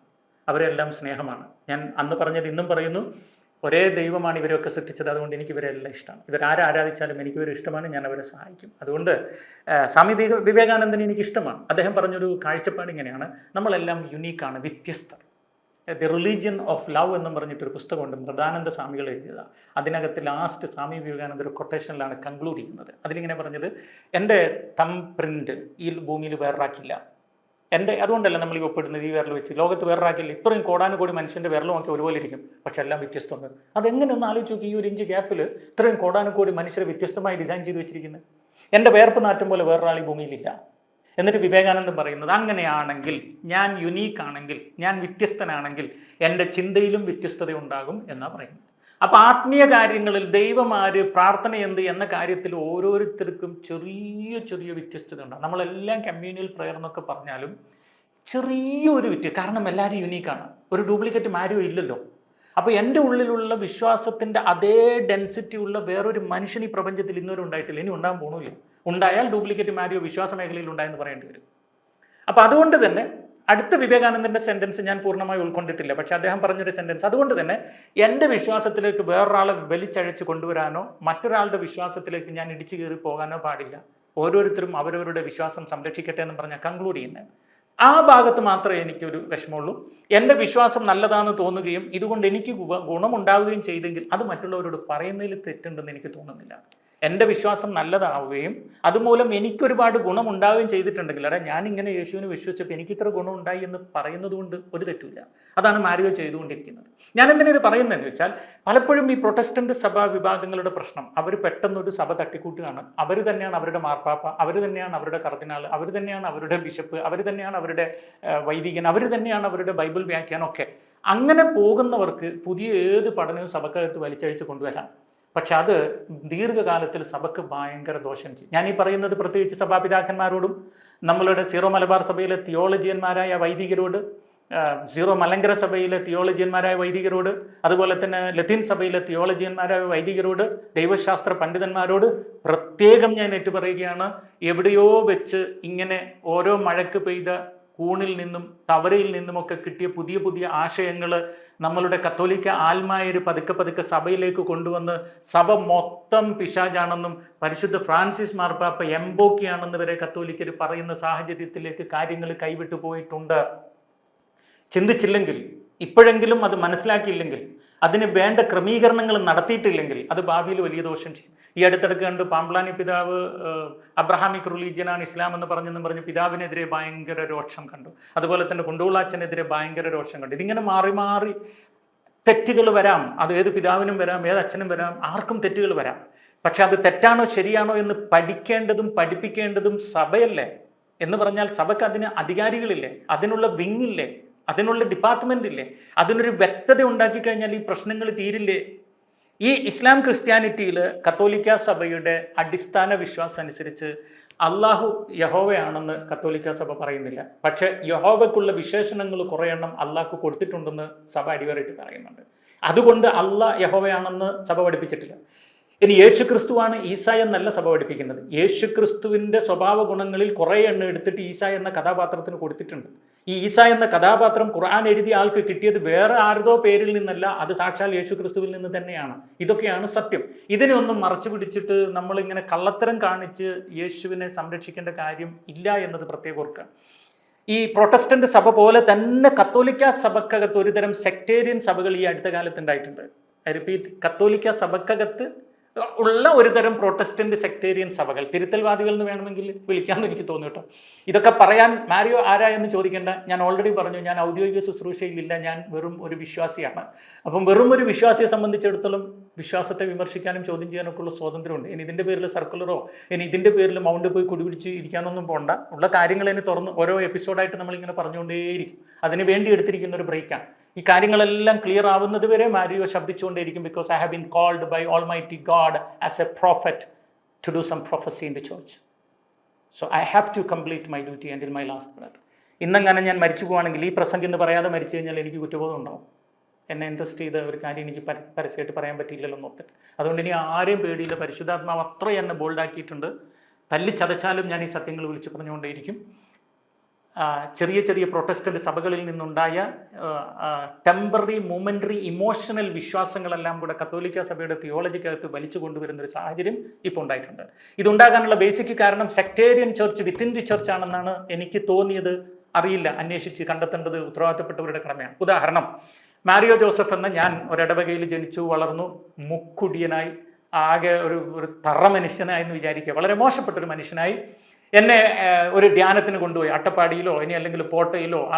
Speaker 1: അവരെല്ലാം സ്നേഹമാണ്. ഞാൻ അന്ന് പറഞ്ഞത് ഇന്നും പറയുന്നു. ഒരേ ദൈവമാണ് ഇവരൊക്കെ സൃഷ്ടിച്ചത്. അതുകൊണ്ട് എനിക്ക് ഇവരെല്ലാം ഇഷ്ടമാണ്. ഇവരാരെ ആരാധിച്ചാലും എനിക്ക് ഇവരെ ഇഷ്ടമാണ്. ഞാൻ അവരെ സഹായിക്കും. അതുകൊണ്ട് സ്വാമി വിവേകാനന്ദന് എനിക്ക് ഇഷ്ടമാണ്. അദ്ദേഹം പറഞ്ഞൊരു കാഴ്ചപ്പാട് ഇങ്ങനെയാണ്. നമ്മളെല്ലാം യുണീക്കാണ് വ്യത്യസ്തർ. ദി റിലീജിയൻ ഓഫ് ലവ് എന്നും പറഞ്ഞിട്ടൊരു പുസ്തകമുണ്ട്. മൃദാനന്ദ സ്വാമികൾ എഴുതിയതാണ് അതിനകത്ത് ലാസ്റ്റ് സ്വാമി വിവേകാനന്ദ ഒരു കൊട്ടേഷനിലാണ് കൺക്ലൂഡ് ചെയ്യുന്നത്. അതിലിങ്ങനെ പറഞ്ഞത് എന്റെ തം പ്രിന്റ് ഈ ഭൂമിയിൽ വേറൊരാക്കില്ല എന്റെ അതുകൊണ്ടല്ല നമ്മൾ ഈ ഒപ്പിടുന്നത്? ഈ വിരൽ വെച്ച്. ലോകത്ത് വേറൊരാക്കില്ല ഇത്രയും കോടാനുകോടി മനുഷ്യന്റെ വിരൽ നോക്കി ഒരുപോലെ ഇരിക്കും. പക്ഷെ എല്ലാം വ്യത്യസ്തമാണ് അതെങ്ങനെ ഒന്ന് ആലോചിച്ച് നോക്കി? ഈ ഒരു ഇഞ്ച് ഗ്യാപ്പിൽ ഇത്രയും കോടാനുകോടി മനുഷ്യരെ വ്യത്യസ്തമായി ഡിസൈൻ ചെയ്ത് വെച്ചിരിക്കുന്നത് എന്റെ വേർപ്പ് നാറ്റം പോലെ വേറൊരാൾ ഈ ഭൂമിയിലില്ല എന്നിട്ട് വിവേകാനന്ദൻ പറയുന്നത് അങ്ങനെയാണെങ്കിൽ ഞാൻ യുനീക്ക് ആണെങ്കിൽ ഞാൻ വ്യത്യസ്തനാണെങ്കിൽ എന്റെ ചിന്തയിലും വ്യത്യസ്തത ഉണ്ടാകും എന്നാണ് പറയുന്നത്. അപ്പോൾ ആത്മീയ കാര്യങ്ങളിൽ ദൈവമാര് പ്രാർത്ഥന എന്ത് എന്ന കാര്യത്തിൽ ഓരോരുത്തർക്കും ചെറിയ ചെറിയ വ്യത്യസ്തത ഉണ്ടാകും. നമ്മളെല്ലാം കമ്മ്യൂണിയൽ പ്രയർ എന്നൊക്കെ പറഞ്ഞാലും ചെറിയൊരു വ്യത്യ കാരണം എല്ലാവരും യുനീക്കാണ് ഒരു ഡ്യൂപ്ലിക്കേറ്റ് ആരും ഇല്ലല്ലോ അപ്പോൾ എന്റെ ഉള്ളിലുള്ള വിശ്വാസത്തിന്റെ അതേ ഡെൻസിറ്റി ഉള്ള വേറൊരു മനുഷ്യൻ ഈ പ്രപഞ്ചത്തിൽ ഇന്നുവരെ ഉണ്ടായിട്ടില്ല. ഇനി ഉണ്ടാകാൻ പോകണില്ല ഉണ്ടായാൽ ഡ്യൂപ്ലിക്കേറ്റ് മാരിയോ വിശ്വാസ മേഖലയിൽ ഉണ്ടായെന്ന് പറയേണ്ടി വരും. അപ്പോൾ അതുകൊണ്ട് തന്നെ അടുത്ത വിവേകാനന്ദന്റെ സെന്റൻസ് ഞാൻ പൂർണമായി ഉൾക്കൊണ്ടിട്ടില്ല. പക്ഷേ അദ്ദേഹം പറഞ്ഞൊരു സെന്റൻസ് അതുകൊണ്ട് തന്നെ എന്റെ വിശ്വാസത്തിലേക്ക് വേറൊരാളെ വലിച്ചഴച്ച് കൊണ്ടുവരാനോ മറ്റൊരാളുടെ വിശ്വാസത്തിലേക്ക് ഞാൻ ഇടിച്ചു കയറി പോകാനോ പാടില്ല. ഓരോരുത്തരും അവരവരുടെ വിശ്വാസം സംരക്ഷിക്കട്ടെ എന്ന് പറഞ്ഞാൽ കൺക്ലൂഡ് ചെയ്യുന്നത് ആ ഭാഗത്ത് മാത്രമേ എനിക്കൊരു വിഷമമുള്ളൂ. എന്റെ വിശ്വാസം നല്ലതാണെന്ന് തോന്നുകയും ഇതുകൊണ്ട് എനിക്ക് ഗുണ- ഗുണമുണ്ടാവുകയും ചെയ്തെങ്കിൽ അത് മറ്റുള്ളവരോട് പറയുന്നതിൽ തെറ്റുണ്ടെന്ന് എനിക്ക് തോന്നുന്നില്ല. എന്റെ വിശ്വാസം നല്ലതാവുകയും അതുമൂലം എനിക്കൊരുപാട് ഗുണമുണ്ടാവുകയും ചെയ്തിട്ടുണ്ടെങ്കിൽ അതെ ഞാൻ ഇങ്ങനെ യേശുവിനെ വിശ്വസിച്ചപ്പോൾ ഇത്ര ഗുണമുണ്ടായി എന്ന് പറയുന്നത് കൊണ്ട് ഒരു തെറ്റില്ല അതാണ് മാരിയോ ചെയ്തുകൊണ്ടിരിക്കുന്നത്. ഞാൻ എന്തിനാ ഇത് പറയുന്നതെന്ന് വെച്ചാൽ പലപ്പോഴും ഈ പ്രൊട്ടസ്റ്റന്റ് സഭാ വിഭാഗങ്ങളുടെ പ്രശ്നം അവർ പെട്ടെന്നൊരു സഭ തട്ടിക്കൂട്ടുകയാണ്. അവർ തന്നെയാണ് അവരുടെ മാർപ്പാപ്പ അവർ തന്നെയാണ് അവരുടെ കർദിനാൾ അവർ തന്നെയാണ് അവരുടെ ബിഷപ്പ് അവർ തന്നെയാണ് അവരുടെ വൈദികൻ അവർ തന്നെയാണ് അവരുടെ ബൈബിൾ വ്യാഖ്യാനം ഒക്കെ. അങ്ങനെ പോകുന്നവർക്ക് പുതിയ ഏത് പഠനവും സഭക്കകത്ത് വലിച്ചഴിച്ച് കൊണ്ടുവരാം. പക്ഷെ അത് ദീർഘകാലത്തിൽ സഭയ്ക്ക് ഭയങ്കര ദോഷം ചെയ്യും. ഞാൻ ഈ പറയുന്നത് പ്രത്യേകിച്ച് സഭാപിതാക്കന്മാരോടും നമ്മളുടെ സീറോ മലബാർ സഭയിലെ തിയോളജിയന്മാരായ വൈദികരോട് സീറോ മലങ്കര സഭയിലെ തിയോളജിയന്മാരായ വൈദികരോട് അതുപോലെ തന്നെ ലത്തീൻ സഭയിലെ തിയോളജിയന്മാരായ വൈദികരോട് ദൈവശാസ്ത്ര പണ്ഡിതന്മാരോട് പ്രത്യേകം ഞാൻ ഏറ്റുപറയുകയാണ്. എവിടെയോ വെച്ച് ഇങ്ങനെ ഓരോ മഴക്ക് പെയ്ത കൂണിൽ നിന്നും തവരയിൽ നിന്നുമൊക്കെ കിട്ടിയ പുതിയ പുതിയ ആശയങ്ങൾ നമ്മളുടെ കത്തോലിക്ക ആത്മായര് പതുക്കെ പതുക്കെ സഭയിലേക്ക് കൊണ്ടുവന്ന് സഭ മൊത്തം പിശാജാണെന്നും പരിശുദ്ധ ഫ്രാൻസിസ് മാർപ്പാപ്പ എംബോക്കിയാണെന്ന് വരെ കത്തോലിക്കർ പറയുന്ന സാഹചര്യത്തിലേക്ക് കാര്യങ്ങൾ കൈവിട്ടു പോയിട്ടുണ്ട്. ചിന്തിച്ചില്ലെങ്കിൽ ഇപ്പോഴെങ്കിലും അത് മനസ്സിലാക്കിയില്ലെങ്കിൽ അതിന് വേണ്ട ക്രമീകരണങ്ങൾ നടത്തിയിട്ടില്ലെങ്കിൽ അത് ഭാവിയിൽ വലിയ ദോഷം ചെയ്യും. ഈ അടുത്തിടക്ക് കണ്ട് പാംപ്ലാനി പിതാവ് അബ്രഹാമിക് റിലീജിയനാണ് ഇസ്ലാം എന്ന് പറഞ്ഞെന്ന് പറഞ്ഞ് പിതാവിനെതിരെ ഭയങ്കര രോഷം കണ്ടു. അതുപോലെ തന്നെ കുണ്ടൂളാച്ചനെതിരെ ഭയങ്കര രോഷം കണ്ടു. ഇതിങ്ങനെ മാറി മാറി തെറ്റുകൾ വരാം. അത് ഏത് പിതാവിനും വരാം ഏത് അച്ഛനും വരാം ആർക്കും തെറ്റുകൾ വരാം. പക്ഷെ അത് തെറ്റാണോ ശരിയാണോ എന്ന് പഠിക്കേണ്ടതും പഠിപ്പിക്കേണ്ടതും സഭയല്ലേ? എന്ന് പറഞ്ഞാൽ സഭയ്ക്ക് അതിന് അധികാരികളില്ലേ? അതിനുള്ള വിങ്ങില്ലേ അതിനുള്ള ഡിപ്പാർട്ട്മെന്റ് ഇല്ലേ? അതിനൊരു വ്യക്തത ഉണ്ടാക്കി കഴിഞ്ഞാൽ ഈ പ്രശ്നങ്ങൾ തീരില്ലേ? ഈ ഇസ്ലാം ക്രിസ്ത്യാനിറ്റിയിൽ കത്തോലിക്ക സഭയുടെ അടിസ്ഥാന വിശ്വാസം അനുസരിച്ച് അള്ളാഹു യഹോവയാണെന്ന് കത്തോലിക്ക സഭ പറയുന്നില്ല. പക്ഷേ യഹോവയ്ക്കുള്ള വിശേഷണങ്ങൾ കുറേ എണ്ണം അള്ളാഹ്ക്ക് കൊടുത്തിട്ടുണ്ടെന്ന് സഭ അടിവരായിട്ട് പറയുന്നുണ്ട്. അതുകൊണ്ട് അള്ളാഹ് യഹോവയാണെന്ന് സഭ പഠിപ്പിച്ചിട്ടില്ല. ഇനി യേശു ക്രിസ്തുവാണ് ഈസ എന്നല്ല സഭ പഠിപ്പിക്കുന്നത്. യേശു ക്രിസ്തുവിന്റെ സ്വഭാവ ഗുണങ്ങളിൽ കുറേ എണ്ണം എടുത്തിട്ട് ഈസ എന്ന കഥാപാത്രത്തിന് കൊടുത്തിട്ടുണ്ട്. ഈ ഈസ എന്ന കഥാപാത്രം ഖുർആൻ എഴുതിയ ആൾക്ക് കിട്ടിയത് വേറെ ആരുതോ പേരിൽ നിന്നല്ല അത് സാക്ഷാൽ യേശു ക്രിസ്തുവിൽ നിന്ന് തന്നെയാണ്. ഇതൊക്കെയാണ് സത്യം. ഇതിനെ ഒന്നും മറച്ചു പിടിച്ചിട്ട് നമ്മളിങ്ങനെ കള്ളത്തരം കാണിച്ച് യേശുവിനെ സംരക്ഷിക്കേണ്ട കാര്യം ഇല്ല എന്നത് പ്രത്യേകം ഓർക്കുക. ഈ പ്രൊട്ടസ്റ്റന്റ് സഭ പോലെ തന്നെ കത്തോലിക്ക സഭക്കകത്ത് ഒരുതരം സെക്ടേറിയൻ സഭകൾ ഈ അടുത്ത കാലത്ത് ഉണ്ടായിട്ടുണ്ട്. റിപ്പീറ്റ് കത്തോലിക്ക സഭക്കകത്ത് ഉള്ള ഒരു തരം പ്രൊട്ടസ്റ്റന്റ് സെക്ടേറിയൻ സഭകൾ. തിരുത്തൽവാദികൾ എന്ന് വേണമെങ്കിൽ വിളിക്കാമെന്ന് എനിക്ക് തോന്നിട്ടു ഇതൊക്കെ പറയാൻ മാരിയോ ആരാ എന്ന് ചോദിക്കേണ്ട. ഞാൻ ഓൾറെഡി പറഞ്ഞു ഞാൻ ഔദ്യോഗിക ശുശ്രൂഷയിലില്ല ഞാൻ വെറും ഒരു വിശ്വാസിയാണ്. അപ്പം വെറും ഒരു വിശ്വാസിയെ സംബന്ധിച്ചിടത്തോളം വിശ്വാസത്തെ വിമർശിക്കാനും ചോദ്യം ചെയ്യാനൊക്കെ ഉള്ള സ്വാതന്ത്ര്യമുണ്ട്. ഇനി ഇതിന്റെ പേരിൽ സർക്കുലറോ ഇനി ഇതിന്റെ പേരിൽ മൗണ്ട് പോയി കുടിപിടിച്ച് ഇരിക്കാനൊന്നും പോകണ്ട ഉള്ള കാര്യങ്ങൾ ഇനി തുറന്ന് ഓരോ എപ്പിസോഡായിട്ട് നമ്മളിങ്ങനെ പറഞ്ഞുകൊണ്ടേയിരിക്കും. അതിന് വേണ്ടി എടുത്തിരിക്കുന്ന ഒരു ബ്രേക്കാണ് ഈ കാര്യങ്ങളെല്ലാം ക്ലിയർ ആവുന്നത് വരെ Mario ശബ്ദിച്ചുകൊണ്ടേയിരിക്കും because I have been called by almighty God as a prophet to do some prophecy in the church so I have to complete my duty and in my last breath ഇന്നങ്ങനെ ഞാൻ മരിച്ചു പോവാണെങ്കിൽ ഈ പ്രസംഗം എന്ന് പറയാതെ മരിച്ചു കഴിഞ്ഞാൽ എനിക്ക് കുറ്റബോധം ഉണ്ടാവും. എന്നെ ഇൻട്രസ്റ്റ് ചെയ്ത ഒരു കാര്യം എനിക്ക് പര- പരസ്യമായിട്ട് പറയാൻ പറ്റിയില്ലല്ലോ എന്ന് അതുകൊണ്ട് ഇനി ആരെയും പേടിയില്ല. പരിശുദ്ധാത്മാവ് അത്ര എന്നെ ബോൾഡാക്കിയിട്ടുണ്ട് തല്ലി ചതച്ചാലും ഞാൻ ഈ സത്യങ്ങൾ വിളിച്ചു പറഞ്ഞുകൊണ്ടേയിരിക്കും. ചെറിയ ചെറിയ പ്രൊട്ടസ്റ്റന്റ് സഭകളിൽ നിന്നുണ്ടായ ടെമ്പററി മൂമെന്ററി ഇമോഷണൽ വിശ്വാസങ്ങളെല്ലാം കൂടെ കത്തോലിക്ക സഭയുടെ തിയോളജിക്കകത്ത് വലിച്ചു കൊണ്ടുവരുന്ന ഒരു സാഹചര്യം ഇപ്പോൾ ഉണ്ടായിട്ടുണ്ട്. ഇതുണ്ടാകാനുള്ള ബേസിക് കാരണം sectarian church within the church ആണെന്നാണ് എനിക്ക് തോന്നിയത്. അറിയില്ല. അന്വേഷിച്ച് കണ്ടെത്തേണ്ടത് ഉത്തരവാദിത്തപ്പെട്ടവരുടെ കടമയാണ്. ഉദാഹരണം മാരിയോ ജോസഫ് എന്ന ഞാൻ ഒരിടവകയിൽ ജനിച്ചു വളർന്നു മുക്കുടിയനായി ആകെ ഒരു ഒരു തറ മനുഷ്യനായി എന്ന് വിചാരിക്കുക. വളരെ മോശപ്പെട്ടൊരു മനുഷ്യനായി എന്നെ ഒരു ധ്യാനത്തിന് കൊണ്ടുപോയി. അട്ടപ്പാടിയിലോ ഇനി അല്ലെങ്കിൽ പോട്ടയിലോ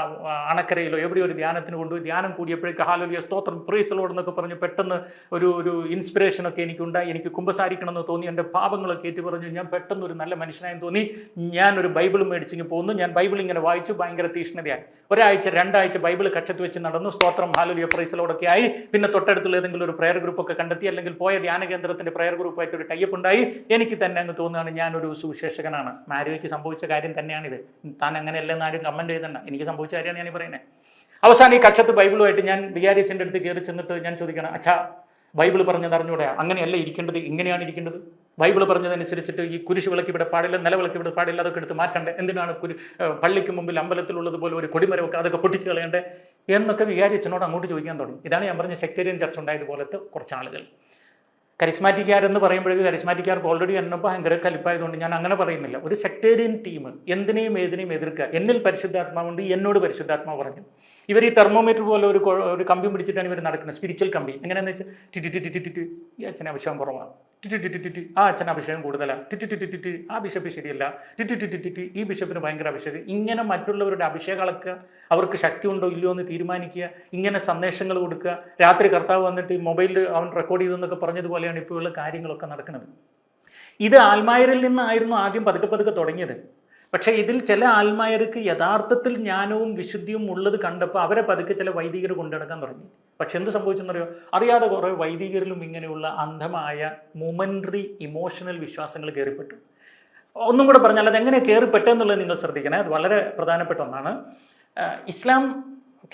Speaker 1: അണക്കരയിലോ എവിടെയോ ഒരു ധ്യാനത്തിന് കൊണ്ടുപോയി. ധ്യാനം കൂടിയപ്പോഴേക്ക് ഹാലോലിയ സ്തോത്രം പ്രീസലോട് എന്നൊക്കെ പറഞ്ഞ് പെട്ടെന്ന് ഒരു ഒരു ഇൻസ്പിറേഷനൊക്കെ എനിക്കുണ്ടായി. എനിക്ക് കുമ്പസാരിക്കണം എന്ന് തോന്നി. എന്റെ പാപങ്ങളൊക്കെ ഏറ്റു പറഞ്ഞു. ഞാൻ പെട്ടെന്ന് ഒരു നല്ല മനുഷ്യനായെന്ന് തോന്നി. ഞാൻ ഒരു ബൈബിൾ മേടിച്ചിങ്ങ് പോകുന്നു ഞാൻ ബൈബിൾ ഇങ്ങനെ വായിച്ചു. ഭയങ്കര തീഷ്ണതയായി. ഒരാഴ്ച രണ്ടാഴ്ച ബൈബിൾ കക്ഷത്ത് വെച്ച് നടന്നു. സ്തോത്രം ഹാലോലിയ പ്രീസലോടൊക്കെ ആയി. പിന്നെ തൊട്ടടുത്തുള്ള ഏതെങ്കിലും ഒരു പ്രയർ ഗ്രൂപ്പൊക്കെ കണ്ടെത്തി. അല്ലെങ്കിൽ പോയ ധ്യാന കേന്ദ്രത്തിന്റെ പ്രയർ ഗ്രൂപ്പായിട്ട് ഒരു ടൈപ്പ് ഉണ്ടായി. എനിക്ക് തന്നെ അങ്ങ് തോന്നുകയാണ് ഞാനൊരു സുവിശേഷകനാണ്. മാരുവയ്ക്ക് സംഭവിച്ച കാര്യം തന്നെയാണിത്. താൻ അങ്ങനെയല്ലെന്ന് ആരും കമന്റ് ചെയ്തണ്ട എനിക്ക് സംഭവിച്ച കാര്യമാണ് ഞാൻ പറയുന്നത് അവസാനം ഈ കക്ഷത്ത് ബൈബിളുമായിട്ട് ഞാൻ വികാരി അച്ഛന്റെ അടുത്ത് കയറി ചെന്നിട്ട് ഞാൻ ചോദിക്കണം അച്ഛാ ബൈബിൾ പറഞ്ഞത് അറിഞ്ഞൂടെ? അങ്ങനെയല്ല ഇരിക്കേണ്ടത് ഇങ്ങനെയാണ് ഇരിക്കേണ്ടത്. ബൈബിൾ പറഞ്ഞതനുസരിച്ചിട്ട് ഈ കുരിശ് വിളക്ക് ഇവിടെ പാടില്ല നിലവിളക്ക് ഇവിടെ പാടില്ല അതൊക്കെ എടുത്ത് മാറ്റണ്ടേ? എന്തിനാണ് കുരി പള്ളിക്ക് മുമ്പിൽ അമ്പലത്തിലുള്ളതുപോലെ ഒരു കൊടിമരമൊക്കെ അതൊക്കെ പൊട്ടിച്ച് കളയണ്ടേ? എന്നൊക്കെ വികാരി അങ്ങോട്ട് ചോദിക്കാൻ തുടങ്ങി. ഇതാണ് ഞാൻ പറഞ്ഞ സെക്ടേറിയൻ ചർച്ച ഉണ്ടായതുപോലത്തെ കുറച്ച് ആളുകൾ കരിസ്മാറ്റിക്കാരെന്ന് പറയുമ്പോഴേക്കും കരിസ്മാറ്റിക്കാർക്ക് ഓൾറെഡി എന്നെ ഭയങ്കര കലിപ്പായതുകൊണ്ട് ഞാൻ അങ്ങനെ പറയുന്നില്ല. ഒരു സെക്ടേറിയൻ ടീം എന്തിനേയും ഏതിനെയും എതിർക്കുക. എന്നിൽ പരിശുദ്ധാത്മാവുണ്ട് എന്നോട് പരിശുദ്ധാത്മാവ് പറഞ്ഞു. ഇവർ ഈ തെർമോമീറ്റർ പോലെ ഒരു ഒരു കമ്പി പിടിച്ചിട്ടാണ് ഇവർ നടക്കുന്നത് സ്പിരിച്വൽ കമ്പി എങ്ങനെയാണെന്ന് വെച്ചാൽ ടി ടി ടി ടി ഈ അച്ഛൻ അഭിഷേകം കുറവാണ് ടി ടി ടി ടി ടി ടി ആ അച്ഛൻ അഭിഷേകം കൂടുതലാണ് ടി ടി ടി ടി ടി ടി ആ ബിഷപ്പ് ശരിയല്ല ടി ടി ടി ടി ടി ടി ഈ ബിഷപ്പിന് ഭയങ്കര അഭിഷേകം ഇങ്ങനെ മറ്റുള്ളവരുടെ അഭിഷേകം അളക്കുക അവർക്ക് ശക്തി ഉണ്ടോ ഇല്ലയോ എന്ന് തീരുമാനിക്കുക ഇങ്ങനെ സന്ദേശങ്ങൾ കൊടുക്കുക രാത്രി കർത്താവ് വന്നിട്ട് മൊബൈലിൽ അവൻ റെക്കോർഡ് ചെയ്തെന്നൊക്കെ പറഞ്ഞതുപോലെയാണ് ഇപ്പോഴുള്ള കാര്യങ്ങളൊക്കെ നടക്കുന്നത് ഇത് ആൽമായരിൽ നിന്നായിരുന്നു ആദ്യം പതുക്കെ പതുക്കെ തുടങ്ങിയത് പക്ഷേ ഇതിൽ ചില ആത്മാർക്ക് യഥാർത്ഥത്തിൽ ജ്ഞാനവും വിശുദ്ധിയും ഉള്ളത് കണ്ടപ്പോൾ അവരെ പതുക്കെ ചില വൈദികർ കൊണ്ടുനടക്കാൻ തുടങ്ങി. പക്ഷെ എന്ത് സംഭവിച്ചെന്നറിയോ? അറിയാതെ കുറേ വൈദികരിലും ഇങ്ങനെയുള്ള അന്ധമായ മൊമെന്ററി ഇമോഷണൽ വിശ്വാസങ്ങൾ കയറിപ്പെട്ടു. ഒന്നും കൂടെ പറഞ്ഞാൽ അതെങ്ങനെ കയറിപ്പെട്ടെന്നുള്ളത് നിങ്ങൾ ശ്രദ്ധിക്കണേ. അത് വളരെ പ്രധാനപ്പെട്ട ഒന്നാണ്. ഇസ്ലാം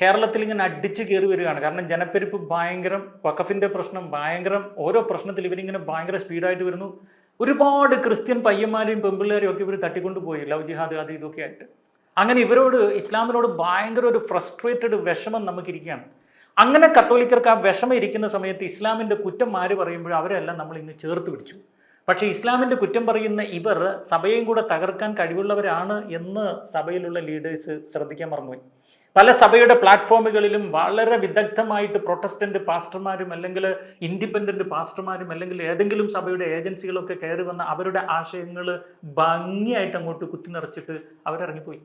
Speaker 1: കേരളത്തിൽ ഇങ്ങനെ അടിച്ച് കയറി വരികയാണ്. കാരണം ജനപ്പെരുപ്പ് ഭയങ്കരം വഖഫിന്റെ പ്രശ്നം ഭയങ്കരം ഓരോ പ്രശ്നത്തിൽ ഇവരിങ്ങനെ ഭയങ്കര സ്പീഡായിട്ട് വരുന്നു. ഒരുപാട് ക്രിസ്ത്യൻ പയ്യന്മാരെയും പെമ്പിള്ളേരെയും ഒക്കെ ഇവർ തട്ടിക്കൊണ്ട് പോയി ലവ് ജിഹാദ് അത് ഇതൊക്കെ ആയിട്ട്. അങ്ങനെ ഇവരോട് ഇസ്ലാമിനോട് ഭയങ്കര ഒരു ഫ്രസ്ട്രേറ്റഡ് വിഷമം നമുക്കിരിക്കുകയാണ്. അങ്ങനെ കത്തോലിക്കർക്ക് ആ വിഷമം ഇരിക്കുന്ന സമയത്ത് ഇസ്ലാമിന്റെ കുറ്റം ആര് പറയുമ്പോഴും അവരെല്ലാം നമ്മൾ ഇന്ന് ചേർത്ത് പിടിച്ചു. പക്ഷേ ഇസ്ലാമിന്റെ കുറ്റം പറയുന്ന ഇവർ സഭയും കൂടെ തകർക്കാൻ കഴിവുള്ളവരാണ് എന്ന് സഭയിലുള്ള ലീഡേഴ്സ് ശ്രദ്ധിക്കാൻ മറന്നുപോയി. പല സഭയുടെ പ്ലാറ്റ്ഫോമുകളിലും വളരെ വിദഗ്ധമായിട്ട് പ്രൊട്ടസ്റ്റന്റ് പാസ്റ്റർമാരും അല്ലെങ്കിൽ ഇൻഡിപെൻഡന്റ് പാസ്റ്റർമാരും അല്ലെങ്കിൽ ഏതെങ്കിലും സഭയുടെ ഏജൻസികളൊക്കെ കയറി വന്ന അവരുടെ ആശയങ്ങൾ ഭംഗിയായിട്ട് അങ്ങോട്ട് കുത്തി നിറച്ചിട്ട് അവരിറങ്ങിപ്പോയി.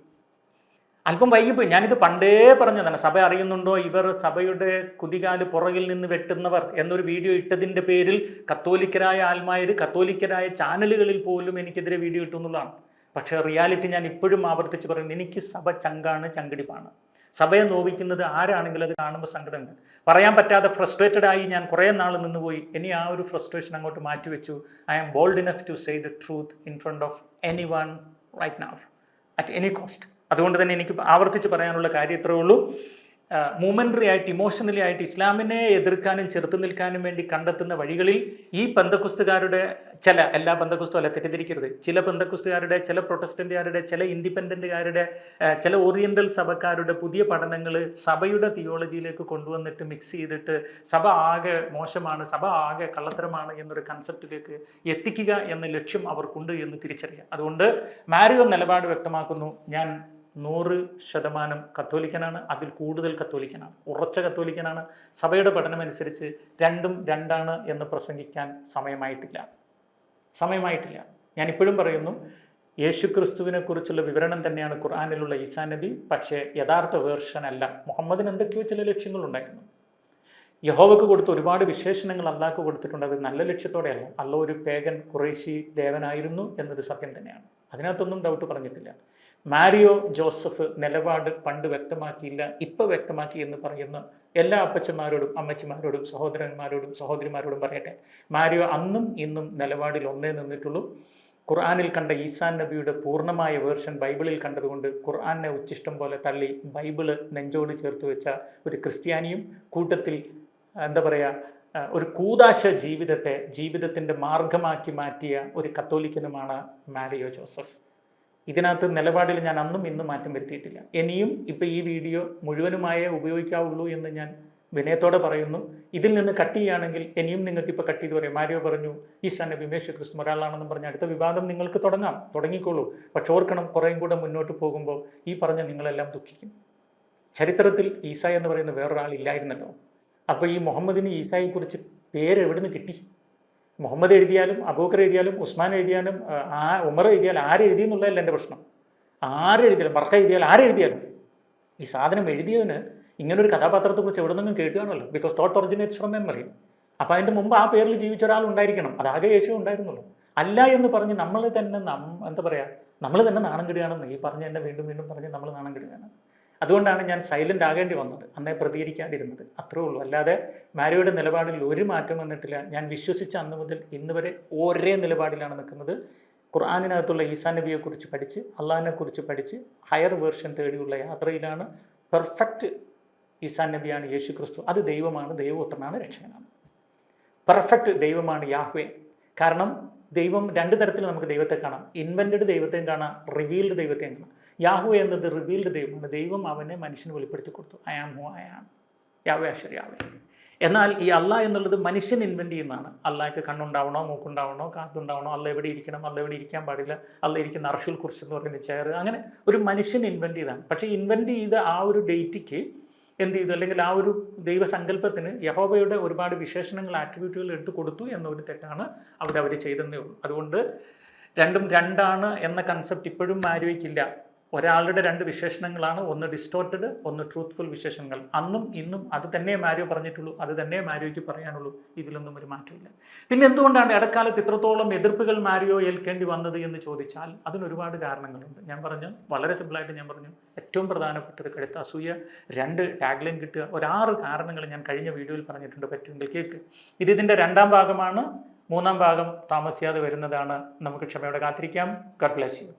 Speaker 1: അല്പം വൈകിപ്പോയി. ഞാനിത് പണ്ടേ പറഞ്ഞതാണ്. സഭ അറിയുന്നുണ്ടോ? ഇവർ സഭയുടെ കുതികാൽ പുറകിൽ നിന്ന് വെട്ടുന്നവർ എന്നൊരു വീഡിയോ ഇട്ടതിന്റെ പേരിൽ കത്തോലിക്കരായ ആത്മായർ കത്തോലിക്കരായ ചാനലുകളിൽ പോലും എനിക്കെതിരെ വീഡിയോ ഇട്ടുന്നുള്ളതാണ് പക്ഷേ റിയാലിറ്റി ഞാൻ ഇപ്പോഴും ആവർത്തിച്ച് പറയുന്നു. എനിക്ക് സഭ ചങ്കാണ് ചങ്കിടിപ്പാണ്. സഭയെ നോവിക്കുന്നത് ആരാണെങ്കിലും അത് കാണുമ്പോൾ സങ്കടമുണ്ട് പറയാൻ പറ്റാതെ ഫ്രസ്ട്രേറ്റഡ് ആയി ഞാൻ കുറേ നാൾ നിന്നുപോയി. ഇനി ആ ഒരു ഫ്രസ്ട്രേഷൻ അങ്ങോട്ട് മാറ്റിവെച്ചു. I am bold enough to say the truth in front of anyone right now at any cost അതുകൊണ്ട് തന്നെ എനിക്ക് ആവർത്തിച്ച് പറയാനുള്ള കാര്യം ഇത്രയേ ഉള്ളൂ. മൂമെന്ററി ആയിട്ട് ഇമോഷണലി ആയിട്ട് ഇസ്ലാമിനെ എതിർക്കാനും ചെറുത്തു നിൽക്കാനും വേണ്ടി കണ്ടെത്തുന്ന വഴികളിൽ ഈ ബന്ധക്കുസ്തുകാരുടെ ചില എല്ലാ പന്തക്കുസ്തു അല്ല തെറ്റിദ്ധരിക്കരുത്. ചില ബന്ധക്കുസ്തുകാരുടെ ചില പ്രൊട്ടസ്റ്റന്റുകാരുടെ ചില ഇൻഡിപെൻഡന്റുകാരുടെ ചില ഓറിയന്റൽ സഭക്കാരുടെ പുതിയ പഠനങ്ങൾ സഭയുടെ തിയോളജിയിലേക്ക് കൊണ്ടുവന്നിട്ട് മിക്സ് ചെയ്തിട്ട് സഭ ആകെ മോശമാണ് സഭ ആകെ കള്ളത്തരമാണ് എന്നൊരു കൺസെപ്റ്റിലേക്ക് എത്തിക്കുക എന്ന ലക്ഷ്യം അവർക്കുണ്ട് എന്ന് തിരിച്ചറിയാം. അതുകൊണ്ട് മാരിയോ നിലപാട് വ്യക്തമാക്കുന്നു. ഞാൻ നൂറ് ശതമാനം കത്തോലിക്കനാണ് അതിൽ കൂടുതൽ കത്തോലിക്കനാണ് ഉറച്ച കത്തോലിക്കനാണ്. സഭയുടെ പഠനമനുസരിച്ച് രണ്ടും രണ്ടാണ് എന്ന് പ്രസംഗിക്കാൻ സമയമായിട്ടില്ല. സമയമായിട്ടില്ല. ഞാനിപ്പോഴും പറയുന്നു യേശുക്രിസ്തുവിനെ കുറിച്ചുള്ള വിവരണം തന്നെയാണ് ഖുർആാനിലുള്ള ഈസാ നബി പക്ഷേ യഥാർത്ഥ വേർഷൻ അല്ല. മുഹമ്മദിന് എന്തൊക്കെയോ ചില ലക്ഷ്യങ്ങളുണ്ടായിരുന്നു. യഹോവക്ക് കൊടുത്ത ഒരുപാട് വിശേഷണങ്ങൾ അള്ളാഹ്ക്ക് കൊടുത്തിട്ടുണ്ട്. അത് നല്ല ലക്ഷ്യത്തോടെയല്ല. അല്ല ഒരു പേഗൻ കുറേശി ദേവനായിരുന്നു എന്നൊരു സത്യം തന്നെയാണ്. അതിനകത്തൊന്നും ഡൗട്ട് പറഞ്ഞിട്ടില്ല. മാരിയോ ജോസഫ് നിലപാട് പണ്ട് വ്യക്തമാക്കിയില്ല ഇപ്പോൾ വ്യക്തമാക്കി എന്ന് പറയുന്ന എല്ലാ അപ്പച്ചന്മാരോടും അമ്മച്ചിമാരോടും സഹോദരന്മാരോടും സഹോദരിമാരോടും പറയട്ടെ. മാരിയോ അന്നും ഇന്നും നിലപാടിൽ ഒന്നേ നിന്നിട്ടുള്ളൂ. ഖുർആാനിൽ കണ്ട ഈസാൻ നബിയുടെ പൂർണമായ വേർഷൻ ബൈബിളിൽ കണ്ടതുകൊണ്ട് ഖുർആാനെ ഉച്ചിഷ്ടം പോലെ തള്ളി ബൈബിൾ നെഞ്ചോട് ചേർത്ത് വെച്ച ഒരു ക്രിസ്ത്യാനിയും കൂട്ടത്തിൽ എന്താ പറയുക ഒരു കൂതാശ ജീവിതത്തെ ജീവിതത്തിന്റെ മാർഗമാക്കി മാറ്റിയ ഒരു കത്തോലിക്കനുമാണ് മാരിയോ ജോസഫ്. ഇതിനകത്ത് നിലപാടിൽ ഞാൻ അന്നും ഇന്നും മാറ്റം വരുത്തിയിട്ടില്ല. ഇനിയും ഇപ്പോൾ ഈ വീഡിയോ മുഴുവനുമായേ ഉപയോഗിക്കാവുള്ളൂ എന്ന് ഞാൻ വിനയത്തോടെ പറയുന്നു. ഇതിൽ നിന്ന് കട്ട് ചെയ്യുകയാണെങ്കിൽ ഇനിയും നിങ്ങൾക്ക് ഇപ്പോൾ കട്ട് ചെയ്ത് പറയും. മാരിയോ പറഞ്ഞു ഈ നബി വിമേശ് ക്രിസ്തു ഒരാളാണെന്നും പറഞ്ഞ് അടുത്ത വിവാദം നിങ്ങൾക്ക് തുടങ്ങാം. തുടങ്ങിക്കോളൂ. പക്ഷെ ഓർക്കണം കുറേയും കൂടെ മുന്നോട്ട് പോകുമ്പോൾ ഈ പറഞ്ഞ നിങ്ങളെല്ലാം ദുഃഖിക്കും. ചരിത്രത്തിൽ ഈസ എന്ന് പറയുന്ന വേറൊരാളില്ലായിരുന്നല്ലോ. അപ്പോൾ ഈ മുഹമ്മദിന് ഈസായെക്കുറിച്ച് പേര് എവിടുന്ന് കിട്ടി? മുഹമ്മദ് എഴുതിയാലും അബൂക്കർ എഴുതിയാലും ഉസ്മാൻ എഴുതിയാലും ആ ഉമർ എഴുതിയാലും ആരെഴുതി എന്നുള്ളതല്ല എന്റെ പ്രശ്നം. ആരെഴുതിയാലും ബർക്ക എഴുതിയാലും ആരെഴുതിയാലും ഈ സാധനം എഴുതിയവന് ഇങ്ങനൊരു കഥാപാത്രത്തെക്കുറിച്ച് എവിടെ നിന്നും കേൾക്കുകയാണല്ലോ. Because thought originates from memory അപ്പോൾ അതിന്റെ മുമ്പ് ആ പേരിൽ ജീവിച്ച ഒരാൾ ഉണ്ടായിരിക്കണം. അതാകെ യേശു ഉണ്ടായിരുന്നുള്ളൂ. അല്ല എന്ന് പറഞ്ഞ് നമ്മൾ തന്നെ നം എന്താ പറയുക നമ്മൾ തന്നെ നാണം കിടുകയാണെന്ന് ഈ പറഞ്ഞ് എന്നെ വീണ്ടും വീണ്ടും പറഞ്ഞ് നമ്മൾ നാണം കിടുകയാണ്. അതുകൊണ്ടാണ് ഞാൻ സൈലന്റ് ആകേണ്ടി വന്നത്. അന്നേ പ്രതികരിക്കാതിരുന്നത്. അത്രേ ഉള്ളൂ. അല്ലാതെ മാരിയുടെ നിലപാടിൽ ഒരു മാറ്റം വന്നിട്ടില്ല. ഞാൻ വിശ്വസിച്ച അന്ന് മുതൽ ഇന്ന് വരെ ഒരേ നിലപാടിലാണ് നിൽക്കുന്നത്. ഖുർആാനിനകത്തുള്ള ഈസാ നബിയെക്കുറിച്ച് പഠിച്ച് അള്ളാഹിനെക്കുറിച്ച് പഠിച്ച് ഹയർ വേർഷൻ തേടിയുള്ള യാത്രയിലാണ് പെർഫെക്റ്റ് ഈസാൻ നബിയാണ് യേശു ക്രിസ്തു അത് ദൈവമാണ്. ദൈവപുത്രനാണ് രക്ഷകനാണ്. പെർഫെക്റ്റ് ദൈവമാണ് യാഹ്വേ. കാരണം ദൈവം രണ്ട് തരത്തിൽ നമുക്ക് ദൈവത്തെ കാണാം. ഇൻവെന്റഡ് ദൈവത്തെയും കാണാം. റിവീൽഡ് ദൈവത്തെയും കാണാം. യാഹു എന്നത് റിവീൽഡ് ദൈവമാണ് ദൈവം അവനെ മനുഷ്യന് വെളിപ്പെടുത്തി കൊടുത്തു. I am who I am. Yahweh അശ്വരി Yahweh എന്നാൽ ഈ അല്ല എന്നുള്ളത് മനുഷ്യൻ ഇൻവെന്റ് ചെയ്യുന്നതാണ്. അള്ളാഹ്ക്ക് കണ്ണുണ്ടാവണോ മൂക്കുണ്ടാവണോ കാത്തുണ്ടാവണോ അല്ല എവിടെ ഇരിക്കണം അല്ല എവിടെ ഇരിക്കാൻ പാടില്ല അല്ല ഇരിക്കുന്ന അർഷുൽ കുറിച്ച് എന്ന് പറയുന്ന ചെയർ അങ്ങനെ ഒരു മനുഷ്യൻ ഇൻവെന്റ് ചെയ്താണ്. പക്ഷേ ഇൻവെന്റ് ചെയ്ത ആ ഒരു ഡേറ്റിക്ക് എന്ത് ചെയ്തു? അല്ലെങ്കിൽ ആ ഒരു ദൈവസങ്കല്പത്തിന് യഹോബയുടെ ഒരുപാട് വിശേഷണങ്ങൾ ആട്രിബ്യൂട്ടുകൾ എടുത്തു കൊടുത്തു എന്നൊരു തെറ്റാണ് അവിടെ അവർ ചെയ്തെന്നേ ഉള്ളൂ. അതുകൊണ്ട് രണ്ടും രണ്ടാണ് എന്ന കൺസെപ്റ്റ് ഇപ്പോഴും മാരുവയ്ക്കില്ല ഒരാളുടെ രണ്ട് വിശേഷണങ്ങളാണ്. ഒന്ന് ഡിസ്റ്റോർട്ടഡ് ഒന്ന് ട്രൂത്ത്ഫുൾ വിശേഷണങ്ങൾ. അന്നും ഇന്നും അത് തന്നെ മാരിയോ പറഞ്ഞിട്ടുള്ളൂ അത് തന്നെ മാരിയോയ്ക്ക് പറയാനുള്ളൂ. ഇതിലൊന്നും ഒരു മാറ്റമില്ല. പിന്നെ എന്തുകൊണ്ടാണ് ഇടക്കാലത്ത് ഇത്രത്തോളം എതിർപ്പുകൾ മാരിയോ ഏൽക്കേണ്ടി വന്നത് എന്ന് ചോദിച്ചാൽ അതിന് ഒരുപാട് കാരണങ്ങളുണ്ട്. ഞാൻ പറഞ്ഞു വളരെ സിമ്പിളായിട്ട് ഞാൻ പറഞ്ഞു ഏറ്റവും പ്രധാനപ്പെട്ടത് കടുത്ത അസൂയ രണ്ട് ടാഗ്ലൈൻ കിട്ടുക ഒരാറ് കാരണങ്ങൾ ഞാൻ കഴിഞ്ഞ വീഡിയോയിൽ പറഞ്ഞിട്ടുണ്ട്. പറ്റുമെങ്കിൽ കേക്ക്. ഇത് ഇതിന്റെ രണ്ടാം ഭാഗമാണ്. മൂന്നാം ഭാഗം താമസിയാതെ വരുന്നതാണ്. നമുക്ക് ക്ഷമയോടെ കാത്തിരിക്കാം. Garh bless you